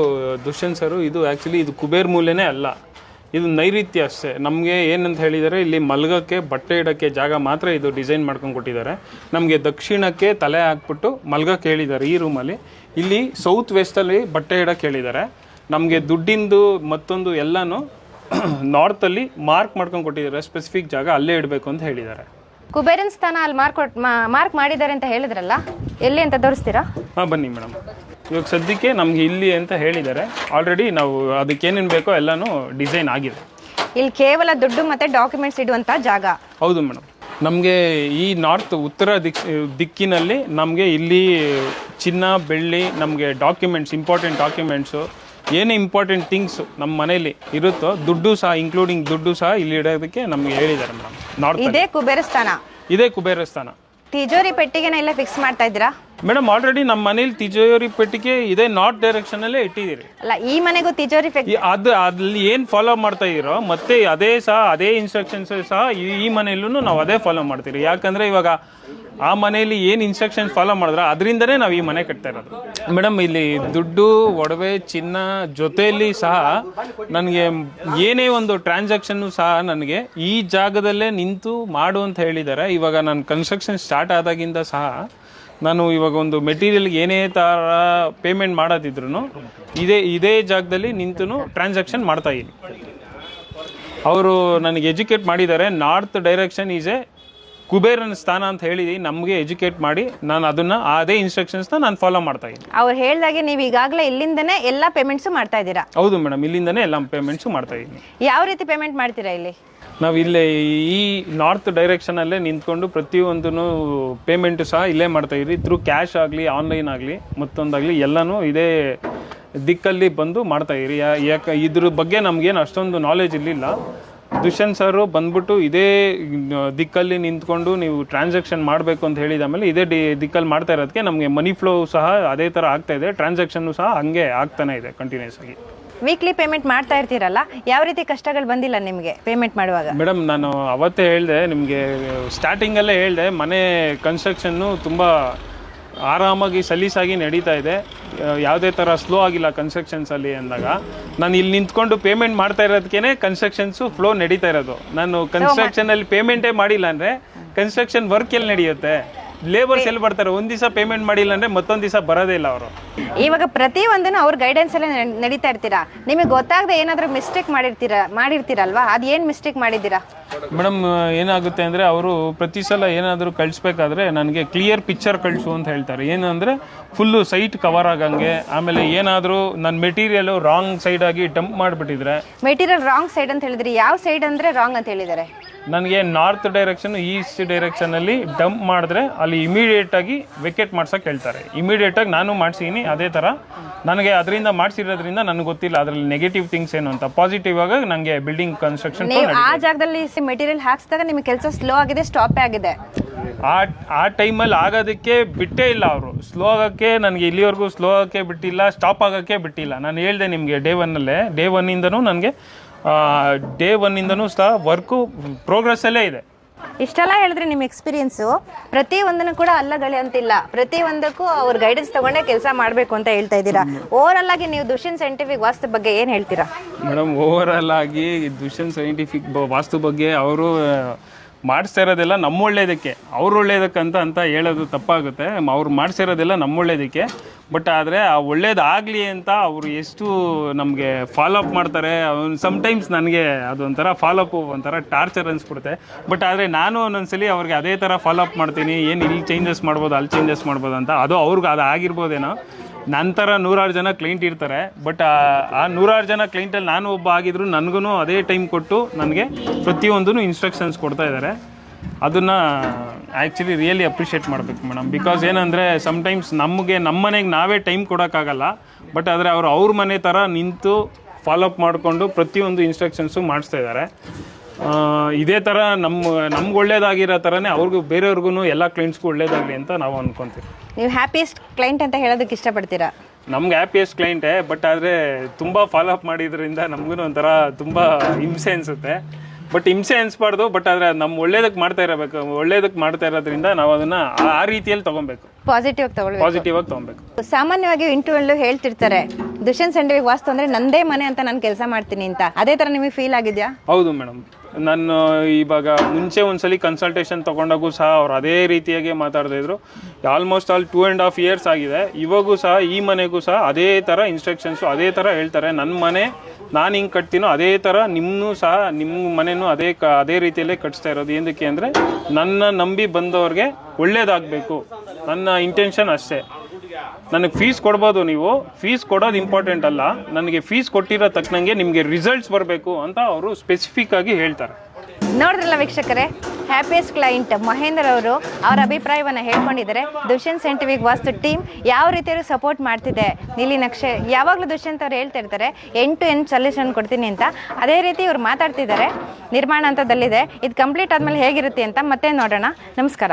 S2: ದುಷ್ಯಂತ್ ಸರು, ಇದು ಆ್ಯಕ್ಚುಲಿ ಇದು ಕುಬೇರ್ ಮೂಲೆನೇ ಅಲ್ಲ. ಇದು ನೈಋತ್ಯ ಅಷ್ಟೇ. ನಮಗೆ ಏನಂತ ಹೇಳಿದರೆ, ಇಲ್ಲಿ ಮಲಗೋಕ್ಕೆ, ಬಟ್ಟೆ ಇಡೋಕ್ಕೆ ಜಾಗ ಮಾತ್ರ ಇದು ಡಿಸೈನ್ ಮಾಡ್ಕೊಂಡು ಕೊಟ್ಟಿದ್ದಾರೆ. ನಮಗೆ ದಕ್ಷಿಣಕ್ಕೆ ತಲೆ ಹಾಕ್ಬಿಟ್ಟು ಮಲ್ಗಕ್ಕೆ ಹೇಳಿದ್ದಾರೆ ಈ ರೂಮಲ್ಲಿ. ಇಲ್ಲಿ ಸೌತ್ ವೆಸ್ಟಲ್ಲಿ ಬಟ್ಟೆ ಇಡೋಕ್ಕೆ ಹೇಳಿದ್ದಾರೆ. ನಮಗೆ ದುಡ್ಡಿಂದು ಮತ್ತೊಂದು ಎಲ್ಲನೂ <clears throat> ನಾರ್ತಲ್ಲಿ ಮಾರ್ಕ್ ಮಾಡ್ಕೊಂಡು ಕೊಟ್ಟಿದ್ದಾರೆ. ಸ್ಪೆಸಿಫಿಕ್ ಜಾಗ ಅಲ್ಲೇ ಇಡಬೇಕು ಅಂತ ಹೇಳಿದ್ದಾರೆ.
S1: ಕುಬೇರನ್ ಸ್ಥಾನ ಅಲ್ಲಿ ಮಾರ್ಕ್ ಮಾರ್ಕ್ ಮಾಡಿದ್ದಾರೆ ಅಂತ ಹೇಳಿದ್ರಲ್ಲ ಎಲ್ಲಿ ಅಂತ ತೋರಿಸ್ತೀರಾ?
S2: ಹಾಂ ಬನ್ನಿ ಮೇಡಮ್. ಇವಾಗ ಸದ್ಯಕ್ಕೆ ನಮ್ಗೆ ಇಲ್ಲಿ ಅಂತ ಹೇಳಿದ್ದಾರೆ. ಆಲ್ರೆಡಿ ನಾವು ಅದಕ್ಕೆ ಏನೇನು ಬೇಕೋ ಎಲ್ಲನೂ ಡಿಸೈನ್ ಆಗಿದೆ.
S1: ಇಲ್ಲಿ ಕೇವಲ ದುಡ್ಡು ಮತ್ತೆ ಡಾಕ್ಯುಮೆಂಟ್ಸ್ ಇಡುವಂತ ಜಾಗ.
S2: ಹೌದು ಮೇಡಮ್. ನಮಗೆ ಈ ನಾರ್ತ್ ಉತ್ತರ ದಿಕ್ ದಿಕ್ಕಿನಲ್ಲಿ ನಮಗೆ ಇಲ್ಲಿ ಚಿನ್ನ ಬೆಳ್ಳಿ ನಮಗೆ ಡಾಕ್ಯುಮೆಂಟ್ಸ್ ಇಂಪಾರ್ಟೆಂಟ್ ಡಾಕ್ಯುಮೆಂಟ್ಸು ಏನೇ ಇಂಪಾರ್ಟೆಂಟ್ ಥಿಂಗ್ಸು ನಮ್ಮ ಮನೇಲಿ ಇರುತ್ತೋ ದುಡ್ಡು ಸಹ ಇನ್ಕ್ಲೂಡಿಂಗ್ ದುಡ್ಡು ಸಹ ಇಲ್ಲಿ ಇಡೋದಕ್ಕೆ ನಮ್ಗೆ ಹೇಳಿದ್ದಾರೆ ಮೇಡಮ್ ನಾರ್ತ್
S1: ಇದೇ ಕುಬೇರ ಸ್ಥಾನ.
S2: ಇದೇ ಕುಬೇರ ಸ್ಥಾನ.
S1: ತಿಜೋರಿ ಪೆಟ್ಟಿಗೆನ ಎಲ್ಲ ಫಿಕ್ಸ್ ಮಾಡ್ತಾ ಇದ್ದೀರಾ?
S2: ಮೇಡಮ್ ಆಲ್ರೆಡಿ ನಮ್ಮ ಮನೇಲಿ ತಿಜೋರಿ ಪೆಟ್ಟಿಗೆ ಇದೇ ನಾರ್ತ್ ಡೈರೆಕ್ಷನಲ್ಲೇ ಇಟ್ಟಿದ್ದೀರಿ.
S1: ಅಲ್ಲ ಈ ಮನೆಗೂ ತಿಜೋರಿ
S2: ಪೆಟ್ಟಿಗೆ ಅದು ಅಲ್ಲಿ ಏನು ಫಾಲೋ ಮಾಡ್ತಾ ಇದ್ದೀರೋ ಮತ್ತೆ ಅದೇ ಸಹ ಅದೇ ಇನ್ಸ್ಟ್ರಕ್ಷನ್ಸ್ ಸಹ ಈ ಈ ಮನೆಯಲ್ಲೂ ನಾವು ಅದೇ ಫಾಲೋ ಮಾಡ್ತೀರಿ. ಯಾಕಂದ್ರೆ ಇವಾಗ ಆ ಮನೆಯಲ್ಲಿ ಏನು ಇನ್ಸ್ಟ್ರಕ್ಷನ್ಸ್ ಫಾಲೋ ಮಾಡಿದ್ರೆ ಅದರಿಂದನೇ ನಾವು ಈ ಮನೆ ಕಟ್ತಾ ಇರೋದು. ಮೇಡಮ್ ಇಲ್ಲಿ ದುಡ್ಡು ಒಡವೆ ಚಿನ್ನ ಜೊತೆಯಲ್ಲಿ ಸಹ ನನಗೆ ಏನೇ ಒಂದು ಟ್ರಾನ್ಸಾಕ್ಷನ್ನು ಸಹ ನನಗೆ ಈ ಜಾಗದಲ್ಲೇ ನಿಂತು ಮಾಡು ಅಂತ ಹೇಳಿದ್ದಾರೆ ಇವಾಗ ನಾನು ಕನ್ಸ್ಟ್ರಕ್ಷನ್ ಸ್ಟಾರ್ಟ್ ಆದಾಗಿಂದ ಸಹ ನಾನು ಇವಾಗ ಒಂದು ಮೆಟೀರಿಯಲ್ಗೆ ಏನೇ ಥರ ಪೇಮೆಂಟ್ ಮಾಡೋದಿದ್ರು ಇದೇ ಇದೇ ಜಾಗದಲ್ಲಿ ನಿಂತು ಟ್ರಾನ್ಸಾಕ್ಷನ್ ಮಾಡ್ತಾ ಇದ್ದೀನಿ. ಅವರು ನನಗೆ ಎಜುಕೇಟ್ ಮಾಡಿದ್ದಾರೆ ನಾರ್ತ್ ಡೈರೆಕ್ಷನ್ ಈಸ್ ಎ ಕುಬೇರನ ಸ್ಥಾನ ಅಂತ ಹೇಳಿ ನಮಗೆ ಎಜುಕೇಟ್ ಮಾಡಿ ನಾನು ಅದನ್ನ ಅದೇ ಇನ್ಸ್ಟ್ರಕ್ಷನ್ಸ್ನ ನಾನು ಫಾಲೋ ಮಾಡ್ತಾ ಇದ್ದೀನಿ.
S1: ಅವ್ರು ಹೇಳಿದಾಗೆ ನೀವು ಈಗಾಗಲೇ ಇಲ್ಲಿಂದನೇ ಎಲ್ಲ ಪೇಮೆಂಟ್ಸ್ ಮಾಡ್ತಾ ಇದ್ದೀರಾ?
S2: ಹೌದು ಮೇಡಮ್ ಇಲ್ಲಿಂದನೇ ಎಲ್ಲ ಪೇಮೆಂಟ್ಸು ಮಾಡ್ತಾ ಇದ್ದೀನಿ.
S1: ಯಾವ ರೀತಿ ಪೇಮೆಂಟ್ ಮಾಡ್ತೀರಾ ಇಲ್ಲಿ?
S2: ನಾವು ಇಲ್ಲೇ ಈ ನಾರ್ತ್ ಡೈರೆಕ್ಷನಲ್ಲೇ ನಿಂತ್ಕೊಂಡು ಪ್ರತಿಯೊಂದೂ ಪೇಮೆಂಟು ಸಹ ಇಲ್ಲೇ ಮಾಡ್ತಾ ಇದ್ರಿ ಥ್ರೂ ಕ್ಯಾಶ್ ಆಗಲಿ ಆನ್ಲೈನ್ ಆಗಲಿ, ಮತ್ತೊಂದಾಗಲಿ ಎಲ್ಲನೂ ಇದೇ ದಿಕ್ಕಲ್ಲಿ ಬಂದು ಮಾಡ್ತಾ ಇರಿ ಯಾ- ಯಾಕೆ ಇದ್ರ ಬಗ್ಗೆ ನಮಗೇನು ಅಷ್ಟೊಂದು ನಾಲೆಜ್ ಇರಲಿಲ್ಲ ದುಷ್ಯಂತ್ ಸರು ಬಂದ್ಬಿಟ್ಟು ಇದೇ ದಿಕ್ಕಲ್ಲಿ ನಿಂತ್ಕೊಂಡು ನೀವು ಟ್ರಾನ್ಸಾಕ್ಷನ್ ಮಾಡಬೇಕು ಅಂತ ಹೇಳಿದ ಮೇಲೆ ಇದೇ ಡಿ ದಿಕ್ಕಲ್ಲಿ ಮಾಡ್ತಾ ಇರೋದಕ್ಕೆ ನಮಗೆ ಮನಿ ಫ್ಲೋ ಸಹ ಅದೇ ಥರ ಆಗ್ತಾಯಿದೆ ಟ್ರಾನ್ಸಾಕ್ಷನ್ನು ಸಹ ಹಂಗೆ ಆಗ್ತಾನೆ ಇದೆ ಕಂಟಿನ್ಯೂಸ್ ಆಗಿ.
S1: ವೀಕ್ಲಿ ಪೇಮೆಂಟ್ ಮಾಡ್ತಾ ಇರ್ತೀರಲ್ಲ ಯಾವ ರೀತಿ ಕಷ್ಟಗಳು ಬಂದಿಲ್ಲ ನಿಮಗೆ ಪೇಮೆಂಟ್ ಮಾಡುವಾಗ?
S2: ಮೇಡಮ್ ನಾನು ಅವತ್ತೇ ಹೇಳಿದೆ ನಿಮಗೆ ಸ್ಟಾರ್ಟಿಂಗಲ್ಲೇ ಹೇಳಿದೆ ಮನೆ ಕನ್ಸ್ಟ್ರಕ್ಷನ್ನು ತುಂಬ ಆರಾಮಾಗಿ ಸಲೀಸಾಗಿ ನಡೀತಾ ಇದೆ. ಯಾವುದೇ ಥರ ಸ್ಲೋ ಆಗಿಲ್ಲ ಕನ್ಸ್ಟ್ರಕ್ಷನ್ಸಲ್ಲಿ ಅಂದಾಗ. ನಾನು ಇಲ್ಲಿ ನಿಂತ್ಕೊಂಡು ಪೇಮೆಂಟ್ ಮಾಡ್ತಾ ಇರೋದಕ್ಕೇ ಕನ್ಸ್ಟ್ರಕ್ಷನ್ಸು ಫ್ಲೋ ನಡೀತಾ ಇರೋದು. ನಾನು ಕನ್ಸ್ಟ್ರಕ್ಷನಲ್ಲಿ ಪೇಮೆಂಟೇ ಮಾಡಿಲ್ಲ ಅಂದರೆ ಕನ್ಸ್ಟ್ರಕ್ಷನ್ ವರ್ಕ್ ಎಲ್ಲಿ ನಡೆಯುತ್ತೆ? ಲೇಬರ್ಸ್ ಎಲ್ಲಿ ಬರ್ತಾರೆ? ಒಂದು ದಿವಸ ಪೇಮೆಂಟ್ ಮಾಡಿಲ್ಲ ಅಂದ್ರೆ ಮತ್ತೊಂದು ದಿವಸ ಬರೋದೇ ಇಲ್ಲ ಅವರು.
S1: ಇವಾಗ ಪ್ರತಿ ಒಂದನ್ನು ಅವ್ರ ಗೈಡೆನ್ಸ್ ಎಲ್ಲ ನಡ್- ನಡೀತಾ ಇರ್ತೀರಾ? ನಿಮಗೆ ಗೊತ್ತಾಗದೆ ಏನಾದರೂ ಮಿಸ್ಟೇಕ್ ಮಾಡಿರ್ತೀರಾ ಮಾಡಿರ್ತೀರಲ್ವಾ? ಅದು ಏನು ಮಿಸ್ಟೇಕ್ ಮಾಡಿದ್ದೀರಾ?
S2: ಮೇಡಮ್ ಏನಾಗುತ್ತೆ ಅಂದರೆ ಅವರು ಪ್ರತಿ ಸಲ ಏನಾದರೂ ಕಳಿಸ್ಬೇಕಾದ್ರೆ ನನಗೆ ಕ್ಲಿಯರ್ ಪಿಕ್ಚರ್ ಕಳಿಸು ಅಂತ ಹೇಳ್ತಾರೆ. ಏನಂದ್ರೆ ಫುಲ್ಲು ಸೈಟ್ ಕವರ್ ಆಗಂಗೆ ಆಮೇಲೆ ಏನಾದರೂ ನನ್ನ ಮೆಟೀರಿಯಲ್ ರಾಂಗ್ ಸೈಡ್ ಆಗಿ ಡಂಪ್ ಮಾಡಿಬಿಟ್ಟಿದ್ರೆ
S1: ಮೆಟೀರಿಯಲ್ ರಾಂಗ್ ಸೈಡ್ ಅಂತ ಹೇಳಿದ್ರಿ. ಯಾವ ಸೈಡ್ ಅಂದರೆ ರಾಂಗ್ ಅಂತ ಹೇಳಿದ್ದಾರೆ?
S2: ನನಗೆ ನಾರ್ತ್ ಡೈರೆಕ್ಷನ್ ಈಸ್ಟ್ ಡೈರೆಕ್ಷನಲ್ಲಿ ಡಂಪ್ ಮಾಡಿದ್ರೆ ಅಲ್ಲಿ ಇಮಿಡಿಯೇಟಾಗಿ ವೆಕೆಟ್ ಮಾಡ್ಸೋಕೆ ಹೇಳ್ತಾರೆ. ಇಮಿಡಿಯೇಟಾಗಿ ನಾನು ಮಾಡಿಸಿದ್ದೀನಿ ಅದೇ ಥರ ನನಗೆ ಅದರಿಂದ ಮಾಡಿಸಿರೋದ್ರಿಂದ ನನಗೆ ಗೊತ್ತಿಲ್ಲ ಅದರಲ್ಲಿ ನೆಗೆಟಿವ್ ಥಿಂಗ್ಸ್ ಏನು ಅಂತ. ಪಾಸಿಟಿವ್ ಆಗಿ ನನಗೆ ಬಿಲ್ಡಿಂಗ್ ಕನ್ಸ್ಟ್ರಕ್ಷನ್
S1: ನೀವು ಆ ಜಾಗದಲ್ಲಿ ಮೆಟೀರಿಯಲ್ ಹಾಕ್ಸಿದಾಗ ನಿಮಗೆ ಕೆಲಸ ಸ್ಲೋ ಆಗಿದೆ ಸ್ಟಾಪ್ ಆಗಿದೆ.
S2: ಆ ಆ ಟೈಮಲ್ಲಿ ಆಗೋದಕ್ಕೆ ಬಿಟ್ಟೇ ಇಲ್ಲ ಅವರು. ಸ್ಲೋ ಆಗೋಕ್ಕೆ ನನಗೆ ಇಲ್ಲಿವರೆಗೂ ಸ್ಲೋ ಆಗೋಕ್ಕೆ ಬಿಟ್ಟಿಲ್ಲ ಸ್ಟಾಪ್ ಆಗೋಕ್ಕೆ ಬಿಟ್ಟಿಲ್ಲ. ನಾನು ಹೇಳಿದೆ ನಿಮಗೆ ಡೇ ಒನ್ನಲ್ಲೇ ಡೇ ಒನ್ನಿಂದನೂ ನನಗೆ ಡೇ ಒನ್ನಿಂದನೂ ಸಹ ವರ್ಕು ಪ್ರೋಗ್ರೆಸ್ಸಲ್ಲೇ ಇದೆ.
S1: ಇಷ್ಟೆಲ್ಲ ಹೇಳಿದ್ರೆ ನಿಮ್ಮ ಎಕ್ಸ್ಪೀರಿಯನ್ಸು ಪ್ರತಿ ಒಂದನ್ನು ಕೂಡ ಅಲ್ಲಗಳೆ ಅಂತಿಲ್ಲ. ಪ್ರತಿ ಒಂದಕ್ಕೂ ಅವ್ರ ಗೈಡೆನ್ಸ್ ತಗೊಂಡೇ ಕೆಲಸ ಮಾಡಬೇಕು ಅಂತ ಹೇಳ್ತಾ ಇದ್ದೀರಾ? ಓವರಲ್ ಆಗಿ ನೀವು ದುಷ್ಯನ್ ಸೈಂಟಿಫಿಕ್ ವಾಸ್ತು ಬಗ್ಗೆ ಏನು ಹೇಳ್ತೀರಾ?
S2: ಮೇಡಮ್ ಓವರಾಲ್ ಆಗಿ ದುಷ್ಯನ್ ಸೈಂಟಿಫಿಕ್ ವಾಸ್ತು ಬಗ್ಗೆ ಅವರು ಮಾಡಿಸ್ತಾ ಇರೋದೆಲ್ಲ ನಮ್ಮ ಒಳ್ಳೇದಕ್ಕೆ ಅವ್ರ ಒಳ್ಳೇದಕ್ಕಂತ ಅಂತ ಹೇಳೋದು ತಪ್ಪಾಗುತ್ತೆ. ಅವ್ರು ಮಾಡಿಸಿರೋದೆಲ್ಲ ನಮ್ಮ ಒಳ್ಳೇದಕ್ಕೆ ಬಟ್ ಆದರೆ ಆ ಒಳ್ಳೇದಾಗಲಿ ಅಂತ ಅವರು ಎಷ್ಟು ನಮಗೆ ಫಾಲೋಅಪ್ ಮಾಡ್ತಾರೆ ಮಾಡ್ತಾರೆ ಸಮ್ಟೈಮ್ಸ್ ನನಗೆ ಅದೊಂಥರ ಫಾಲೋ ಅಪ್ ಒಂಥರ ಟಾರ್ಚರ್ ಅನಿಸ್ಬಿಡುತ್ತೆ. ಬಟ್ ಆದರೆ ನಾನು ಒಂದೊಂದ್ಸಲಿ ಅವ್ರಿಗೆ ಅದೇ ಥರ ಫಾಲೋಅಪ್ ಮಾಡ್ತೀನಿ, ಏನು ಇಲ್ಲಿ ಚೇಂಜಸ್ ಮಾಡ್ಬೋದು, ಅಲ್ಲಿ ಚೇಂಜಸ್ ಮಾಡ್ಬೋದು ಅಂತ. ಅದು ಅವ್ರಿಗೆ ಅದು ಆಗಿರ್ಬೋದೇನೋ. ನಂತರ ನೂರಾರು ಜನ ಕ್ಲೈಂಟ್ ಇರ್ತಾರೆ. ಬಟ್ ಆ ನೂರಾರು ಜನ ಕ್ಲೈಂಟಲ್ಲಿ ನಾನು ಒಬ್ಬ ಆಗಿದ್ರು ನನಗೂ ಅದೇ ಟೈಮ್ ಕೊಟ್ಟು ನನಗೆ ಪ್ರತಿಯೊಂದೂ ಇನ್ಸ್ಟ್ರಕ್ಷನ್ಸ್ ಕೊಡ್ತಾ ಇದ್ದಾರೆ ಅದನ್ನು ಆ್ಯಕ್ಚುಲಿ ರಿಯಲಿ ಅಪ್ರಿಷಿಯೇಟ್ ಮಾಡಬೇಕು ಮೇಡಮ್. ಬಿಕಾಸ್ ಏನಂದರೆ ಸಮ್ಟೈಮ್ಸ್ ನಮಗೆ ನಮ್ಮ ಮನೆಗೆ ನಾವೇ ಟೈಮ್ ಕೊಡೋಕ್ಕಾಗಲ್ಲ. ಬಟ್ ಆದರೆ ಅವರು ಅವ್ರ ಮನೆ ಥರ ನಿಂತು ಫಾಲೋಅಪ್ ಮಾಡಿಕೊಂಡು ಪ್ರತಿಯೊಂದು ಇನ್ಸ್ಟ್ರಕ್ಷನ್ಸು ಮಾಡಿಸ್ತಾ ಇದ್ದಾರೆ ಇದೇ ಥರ ನಮ್ಮ ನಮ್ಗೆ ಒಳ್ಳೇದಾಗಿರೋ ಥರನೇ ಅವ್ರಿಗೂ ಬೇರೆಯವ್ರಿಗೂ ಎಲ್ಲ ಕ್ಲೈಂಟ್ಸ್ಗೂ ಒಳ್ಳೇದಾಗಲಿ ಅಂತ ನಾವು ಅನ್ಕೊತೀವಿ.
S1: ನೀವು ಹ್ಯಾಪಿಯೆಸ್ಟ್ ಕ್ಲೈಂಟ್ ಅಂತ ಹೇಳೋದಕ್ಕೆ ಇಷ್ಟಪಡ್ತೀರಾ?
S2: ನಮ್ಗೆ ಹ್ಯಾಪಿಯೆಸ್ಟ್ ಕ್ಲೈಂಟೇ ಬಟ್ ಆದರೆ ತುಂಬ ಫಾಲೋಅಪ್ ಮಾಡಿದ್ರಿಂದ ನಮಗೂ ಒಂಥರ ತುಂಬ ಹಿಂಸೆ ಅನಿಸುತ್ತೆ. ಬಟ್ ಹಿಂಸೆ ಅನಿಸ್ಬಾರ್ದು ಬಟ್ ಆದರೆ ನಮ್ಮ ಒಳ್ಳೇದಕ್ಕೆ ಮಾಡ್ತಾ ಇರಬೇಕು ಒಳ್ಳೇದಕ್ಕೆ ಮಾಡ್ತಾ ಇರೋದ್ರಿಂದ ನಾವು ಅದನ್ನ ಆ- ರೀತಿಯಲ್ಲಿ ತೊಗೊಬೇಕು.
S1: ಪಾಸಿಟಿವ್ ಆಗಿ ತಗೊಳ್ಬೇಕು.
S2: ಪಾಸಿಟಿವ್ ಆಗಿ ತಗೊಬೇಕು.
S1: ಸಾಮಾನ್ಯವಾಗಿ ಇಂಟರ್ವ್ಯೂ ಹೇಳ್ತಿರ್ತಾರೆ ದುಷ್ಯಂತ್ ಸಂಡೆ ವಾಸ್ತು ಅಂದ್ರೆ ನಂದೇ ಮನೆ ಅಂತ ನಾನು ಕೆಲಸ ಮಾಡ್ತೀನಿ ಅಂತ. ಅದೇ ತರ ನಿಮಗೆ ಫೀಲ್ ಆಗಿದ್ಯಾ?
S2: ಹೌದು ಮೇಡಮ್ ನಾನು ಇವಾಗ ಮುಂಚೆ ಒಂದ್ಸಲಿ ಕನ್ಸಲ್ಟೇಷನ್ ತೊಗೊಂಡಾಗೂ ಸಹ ಅವ್ರು ಅದೇ ರೀತಿಯಾಗಿ ಮಾತಾಡ್ತಾ ಇದ್ರು. Almost all two and half years ಆಗಿದೆ. ಇವಾಗೂ ಸಹ ಈ ಮನೆಗೂ ಸಹ ಅದೇ ಥರ ಇನ್ಸ್ಟ್ರಕ್ಷನ್ಸು ಅದೇ ಥರ ಹೇಳ್ತಾರೆ. ನನ್ನ ಮನೆ ನಾನು ಹಿಂಗೆ ಕಟ್ತೀನೋ ಅದೇ ಥರ ನಿಮ್ಮನ್ನೂ ಸಹ ನಿಮ್ಮ ಮನೆನೂ ಅದೇ ಕ, ಅದೇ ರೀತಿಯಲ್ಲೇ ಕಟ್ಸ್ತಾ ಇರೋದು. ಏನಕ್ಕೆ ಅಂದರೆ ನನ್ನ ನಂಬಿ ಬಂದವ್ರಿಗೆ ಒಳ್ಳೇದಾಗಬೇಕು. ನನ್ನ ಇಂಟೆನ್ಷನ್ ಅಷ್ಟೇ. ನನಗೆ ಫೀಸ್ ಕೊಡ್ಬೋದು ನೀವು. ಫೀಸ್ ಕೊಡೋದು ಇಂಪಾರ್ಟೆಂಟ್ ಅಲ್ಲ. ನನಗೆ ಫೀಸ್ ಕೊಟ್ಟಿರೋ ತಕ್ಕನಂಗೆ ನಿಮಗೆ ರಿಸಲ್ಟ್ಸ್ ಬರಬೇಕು ಅಂತ ಅವರು ಸ್ಪೆಸಿಫಿಕ್ ಆಗಿ ಹೇಳ್ತಾರೆ.
S1: ನೋಡ್ರಲ್ಲ ವೀಕ್ಷಕರೇ ಹ್ಯಾಪಿಯೆಸ್ಟ್ ಕ್ಲೈಂಟ್ ಮಹೇಂದ್ರ ಅವರು ಅವರ ಅಭಿಪ್ರಾಯವನ್ನು ಹೇಳ್ಕೊಂಡಿದ್ದಾರೆ. ದುಷ್ಯಂತ್ ಸೆಂಟಿವಿಕ್ ವಾಸ್ತು ಟೀಮ್ ಯಾವ ರೀತಿಯಲ್ಲೂ ಸಪೋರ್ಟ್ ಮಾಡ್ತಿದೆ. ನೀಲಿ ನಕ್ಷೆ ಯಾವಾಗಲೂ ದುಷ್ಯಂತ್ ಅವ್ರು ಹೇಳ್ತಾ ಇರ್ತಾರೆ, ಎಂಟು ಎಂಟು ಸೊಲ್ಯೂಷನ್ ಕೊಡ್ತೀನಿ ಅಂತ. ಅದೇ ರೀತಿ ಇವ್ರು ಮಾತಾಡ್ತಿದ್ದಾರೆ. ನಿರ್ಮಾಣ ಹಂತದಲ್ಲಿದೆ. ಇದು ಕಂಪ್ಲೀಟ್ ಆದಮೇಲೆ ಹೇಗಿರುತ್ತೆ ಅಂತ ಮತ್ತೆ ನೋಡೋಣ. ನಮಸ್ಕಾರ.